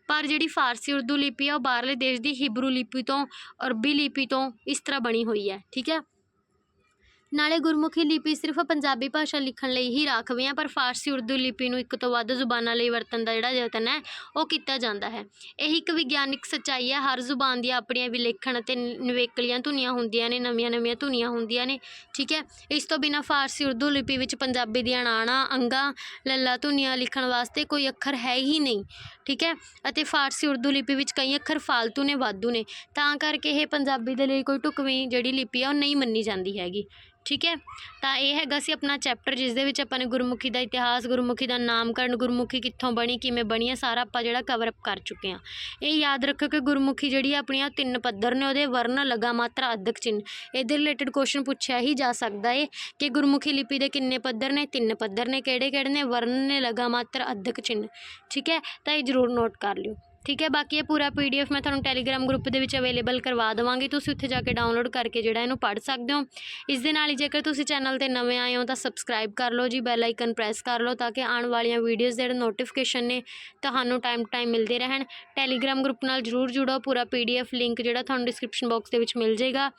ਪਰ ਜਿਹੜੀ ਫਾਰਸੀ ਉਰਦੂ ਲਿਪੀ ਹੈ, ਉਹ ਬਾਹਰਲੇ ਦੇਸ਼ ਦੀ ਹਿਬਰੂ ਲਿਪੀ ਤੋਂ ਅਰਬੀ ਲਿਪੀ ਤੋਂ ਇਸ ਤਰ੍ਹਾਂ ਬਣੀ ਹੋਈ ਹੈ। ਠੀਕ ਹੈ। ਨਾਲੇ ਗੁਰਮੁਖੀ ਲਿਪੀ ਸਿਰਫ ਪੰਜਾਬੀ ਭਾਸ਼ਾ ਲਿਖਣ ਲਈ ਹੀ ਰਾਖਵੀਂ ਹੈ, ਪਰ ਫਾਰਸੀ ਉਰਦੂ ਲਿਪੀ ਨੂੰ ਇੱਕ ਤੋਂ ਵੱਧ ਜ਼ੁਬਾਨਾਂ ਲਈ ਵਰਤਣ ਦਾ ਜਿਹੜਾ ਯਤਨ ਹੈ, ਉਹ ਕੀਤਾ ਜਾਂਦਾ ਹੈ। ਇਹ ਇੱਕ ਵਿਗਿਆਨਿਕ ਸੱਚਾਈ ਹੈ, ਹਰ ਜ਼ੁਬਾਨ ਦੀਆਂ ਆਪਣੀਆਂ ਵਿਲੇਖਣ ਅਤੇ ਨਿਵੇਕਲੀਆਂ ਧੁਨੀਆਂ ਹੁੰਦੀਆਂ ਨੇ, ਨਵੀਆਂ ਨਵੀਆਂ ਧੁਨੀਆਂ ਹੁੰਦੀਆਂ ਨੇ, ਠੀਕ ਹੈ? ਇਸ ਤੋਂ ਬਿਨਾਂ ਫਾਰਸੀ ਉਰਦੂ ਲਿਪੀ ਵਿੱਚ ਪੰਜਾਬੀ ਦੀਆਂ ਅਣਾਣਾ ਅੰਗਾ, ਲੱਲਾ ਧੁਨੀਆਂ ਲਿਖਣ ਵਾਸਤੇ ਕੋਈ ਅੱਖਰ ਹੈ ਹੀ ਨਹੀਂ, ਠੀਕ ਹੈ? ਅਤੇ ਫਾਰਸੀ ਉਰਦੂ ਲਿਪੀ ਵਿੱਚ ਕਈ ਅੱਖਰ ਫਾਲਤੂ ਨੇ, ਵਾਧੂ ਨੇ, ਤਾਂ ਕਰਕੇ ਇਹ ਪੰਜਾਬੀ ਦੇ ਲਈ ਕੋਈ ਢੁਕਵੀਂ ਜਿਹੜੀ ਲਿਪੀ ਆ, ਉਹ ਨਹੀਂ ਮੰਨੀ ਜਾਂਦੀ ਹੈਗੀ। ਠੀਕ ਹੈ? ਤਾਂ ਇਹ ਹੈਗਾ ਸੀ ਆਪਣਾ ਚੈਪਟਰ ਜਿਸ ਦੇ ਵਿੱਚ ਆਪਾਂ ਨੇ ਗੁਰਮੁਖੀ ਦਾ ਇਤਿਹਾਸ, ਗੁਰਮੁਖੀ ਦਾ ਨਾਮਕਰਨ, ਗੁਰਮੁਖੀ ਕਿੱਥੋਂ ਬਣੀ, ਕਿਵੇਂ ਬਣੀ ਹੈ, ਸਾਰਾ ਆਪਾਂ ਜਿਹੜਾ ਕਵਰ ਅਪ ਕਰ ਚੁੱਕੇ ਹਾਂ। ਇਹ ਯਾਦ ਰੱਖੋ ਕਿ ਗੁਰਮੁਖੀ ਜਿਹੜੀ ਆ ਆਪਣੀਆਂ ਤਿੰਨ ਪੱਧਰ ਨੇ, ਉਹਦੇ ਵਰਨ ਲਗਾ, ਮਾਤਰਾ ਅਧਕ ਚਿੰਨ ਇਹਦੇ ਰਿਲੇਟਡ ਕੁਐਸਚਨ ਪੁੱਛਿਆ ਹੀ ਜਾ ਸਕਦਾ ਏ ਕਿ ਗੁਰਮੁਖੀ ਲਿਪੀ ਦੇ ਕਿੰਨੇ ਪੱਧਰ ਨੇ, ਤਿੰਨ ਪੱਧਰ ਨੇ ਕਿਹੜੇ ਕਿਹੜੇ ਨੇ? ਵਰਨ ਨੇ, ਲਗਾ, ਮਾਤਰ ਅਧਕ ਚਿੰਨ ਠੀਕ ਹੈ? ਤਾਂ ਇਹ ਜ਼ਰੂਰ ਨੋਟ ਕਰ ਲਿਓ। ਠੀਕ ਹੈ, ਬਾਕੀ ਇਹ ਪੂਰਾ ਪੀਡੀਐਫ ਮੈਂ ਤੁਹਾਨੂੰ ਟੈਲੀਗ੍ਰਾਮ ਗਰੁੱਪ ਦੇ ਵਿੱਚ ਅਵੇਲੇਬਲ ਕਰਵਾ ਦੇਵਾਂਗੀ। ਤੁਸੀਂ ਉੱਥੇ ਜਾ ਕੇ ਡਾਊਨਲੋਡ ਕਰਕੇ ਜਿਹੜਾ ਇਹਨੂੰ ਪੜ੍ਹ ਸਕਦੇ ਹੋ। ਇਸ ਦੇ ਨਾਲ ਹੀ ਜੇਕਰ ਤੁਸੀਂ ਚੈਨਲ ਤੇ ਨਵੇਂ ਆਏ ਹੋ ਤਾਂ ਸਬਸਕ੍ਰਾਈਬ ਕਰ ਲਓ ਜੀ ਬੈਲ ਆਈਕਨ ਪ੍ਰੈਸ ਕਰ ਲਓ ਤਾਂ ਕਿ ਆਉਣ ਵਾਲੀਆਂ ਵੀਡੀਓਜ਼ ਦੇ ਜਿਹੜੇ ਨੋਟੀਫਿਕੇਸ਼ਨ ਨੇ, ਤੁਹਾਨੂੰ ਟਾਈਮ ਟੂ ਟਾਈਮ ਮਿਲਦੇ ਰਹਿਣ। ਟੈਲੀਗ੍ਰਾਮ ਗਰੁੱਪ ਨਾਲ ਜਰੂਰ ਜੁੜੋ, ਪੂਰਾ ਪੀਡੀਐਫ ਲਿੰਕ ਜਿਹੜਾ ਤੁਹਾਨੂੰ ਡਿਸਕ੍ਰਿਪਸ਼ਨ ਬਾਕਸ ਦੇ ਵਿੱਚ ਮਿਲ ਜਾਏਗਾ।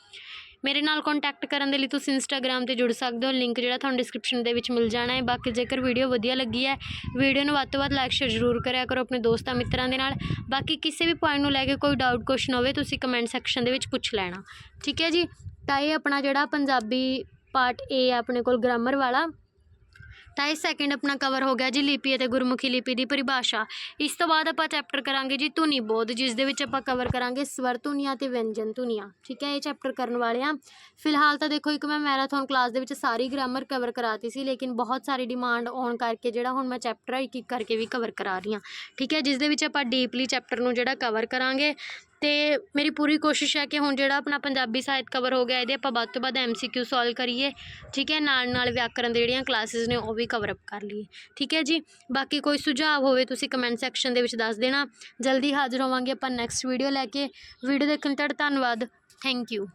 ਮੇਰੇ ਨਾਲ ਕੰਟੈਕਟ ਕਰਨ ਦੇ ਲਈ ਤੁਸੀਂ ਇੰਸਟਾਗ੍ਰam ਤੇ ਜੁੜ ਸਕਦੇ ਹੋ। ਲਿੰਕ ਜਿਹੜਾ ਤੁਹਾਨੂੰ ਡਿਸਕ੍ਰਿਪਸ਼ਨ ਦੇ ਵਿੱਚ ਮਿਲ ਜਾਣਾ ਹੈ। ਬਾਕੀ ਜੇਕਰ ਵੀਡੀਓ ਵਧੀਆ ਲੱਗੀ ਹੈ ਵੀਡੀਓ ਨੂੰ ਵੱਧ ਤੋਂ ਵੱਧ ਲਾਈਕ ਸ਼ੇਅਰ ਜ਼ਰੂਰ ਕਰਿਆ ਕਰੋ ਆਪਣੇ ਦੋਸਤਾਂ, ਮਿੱਤਰਾਂ ਦੇ ਨਾਲ। ਬਾਕੀ ਕਿਸੇ ਵੀ ਪੁਆਇੰਟ ਨੂੰ ਲੈ ਕੇ ਕੋਈ ਡਾਊਟ ਕੁਐਸਚਨ ਹੋਵੇ, ਤੁਸੀਂ ਕਮੈਂਟ ਸੈਕਸ਼ਨ ਦੇ ਵਿੱਚ ਪੁੱਛ ਲੈਣਾ। ਠੀਕ ਹੈ ਜੀ? ਤਾਂ ਇਹ ਆਪਣਾ ਜਿਹੜਾ ਪੰਜਾਬੀ ਪਾਰਟ ਏ ਆਪਣੇ ਕੋਲ ਗ੍ਰਾਮਰ ਵਾਲਾ। ਤਾਂ ਇਹ ਸੈਕਿੰਡ ਆਪਣਾ ਕਵਰ ਹੋ ਗਿਆ ਜੀ ਲਿਪੀ ਅਤੇ ਗੁਰਮੁਖੀ ਲਿਪੀ ਦੀ ਪਰਿਭਾਸ਼ਾ। ਇਸ ਤੋਂ ਬਾਅਦ ਆਪਾਂ ਚੈਪਟਰ ਕਰਾਂਗੇ ਜੀ ਧੁਨੀ ਬੋਧ, ਜਿਸ ਦੇ ਵਿੱਚ ਆਪਾਂ ਕਵਰ ਕਰਾਂਗੇ ਸਵਰ ਧੁਨੀਆਂ ਤੇ ਵਿਅੰਜਨ ਧੁਨੀਆਂ। ਠੀਕ ਹੈ, ਇਹ ਚੈਪਟਰ ਕਰਨ ਵਾਲੇ ਆ ਫਿਲਹਾਲ ਤਾਂ ਦੇਖੋ, ਇੱਕ ਮੈਂ ਮੈਰਾਥਨ ਕਲਾਸ ਦੇ ਵਿੱਚ ਸਾਰੀ ਗ੍ਰਾਮਰ ਕਵਰ ਕਰਾਤੀ ਸੀ, ਲੇਕਿਨ ਬਹੁਤ ਸਾਰੀ ਡਿਮਾਂਡ ਆਉਣ ਕਰਕੇ ਜਿਹੜਾ ਹੁਣ ਮੈਂ ਚੈਪਟਰ ਇੱਕ ਇੱਕ ਕਰਕੇ ਵੀ ਕਵਰ ਕਰਾ ਰਹੀ ਹਾਂ। ਠੀਕ ਹੈ, ਜਿਸ ਦੇ ਵਿੱਚ ਆਪਾਂ ਡੀਪਲੀ ਚੈਪਟਰ ਨੂੰ ਜਿਹੜਾ ਕਵਰ ਕਰਾਂਗੇ ਅਤੇ ਮੇਰੀ ਪੂਰੀ ਕੋਸ਼ਿਸ਼ ਹੈ ਕਿ ਹੁਣ ਜਿਹੜਾ ਆਪਣਾ ਪੰਜਾਬੀ ਸਾਹਿਤ ਕਵਰ ਹੋ ਗਿਆ, ਇਹਦੇ ਆਪਾਂ ਵੱਧ ਤੋਂ ਵੱਧ ਐੱਮ ਸੀ ਕਿਊ ਸੋਲਵ ਕਰੀਏ, ਠੀਕ ਹੈ? ਨਾਲ ਨਾਲ ਵਿਆਕਰਨ ਦੇ ਜਿਹੜੀਆਂ ਕਲਾਸਿਸ ਨੇ, ਉਹ ਵੀ ਕਵਰ ਅਪ ਕਰ ਲਈਏ, ਠੀਕ ਹੈ ਜੀ? ਬਾਕੀ ਕੋਈ ਸੁਝਾਅ ਹੋਵੇ, ਤੁਸੀਂ ਕਮੈਂਟ ਸੈਕਸ਼ਨ ਦੇ ਵਿੱਚ ਦੱਸ ਦੇਣਾ। ਜਲਦੀ ਹਾਜ਼ਰ ਹੋਵਾਂਗੇ ਆਪਾਂ ਨੈਕਸਟ ਵੀਡੀਓ ਲੈ ਕੇ। ਵੀਡੀਓ ਦੇਖਣ ਲਈ ਤੁਹਾਡਾ ਧੰਨਵਾਦ। Thank you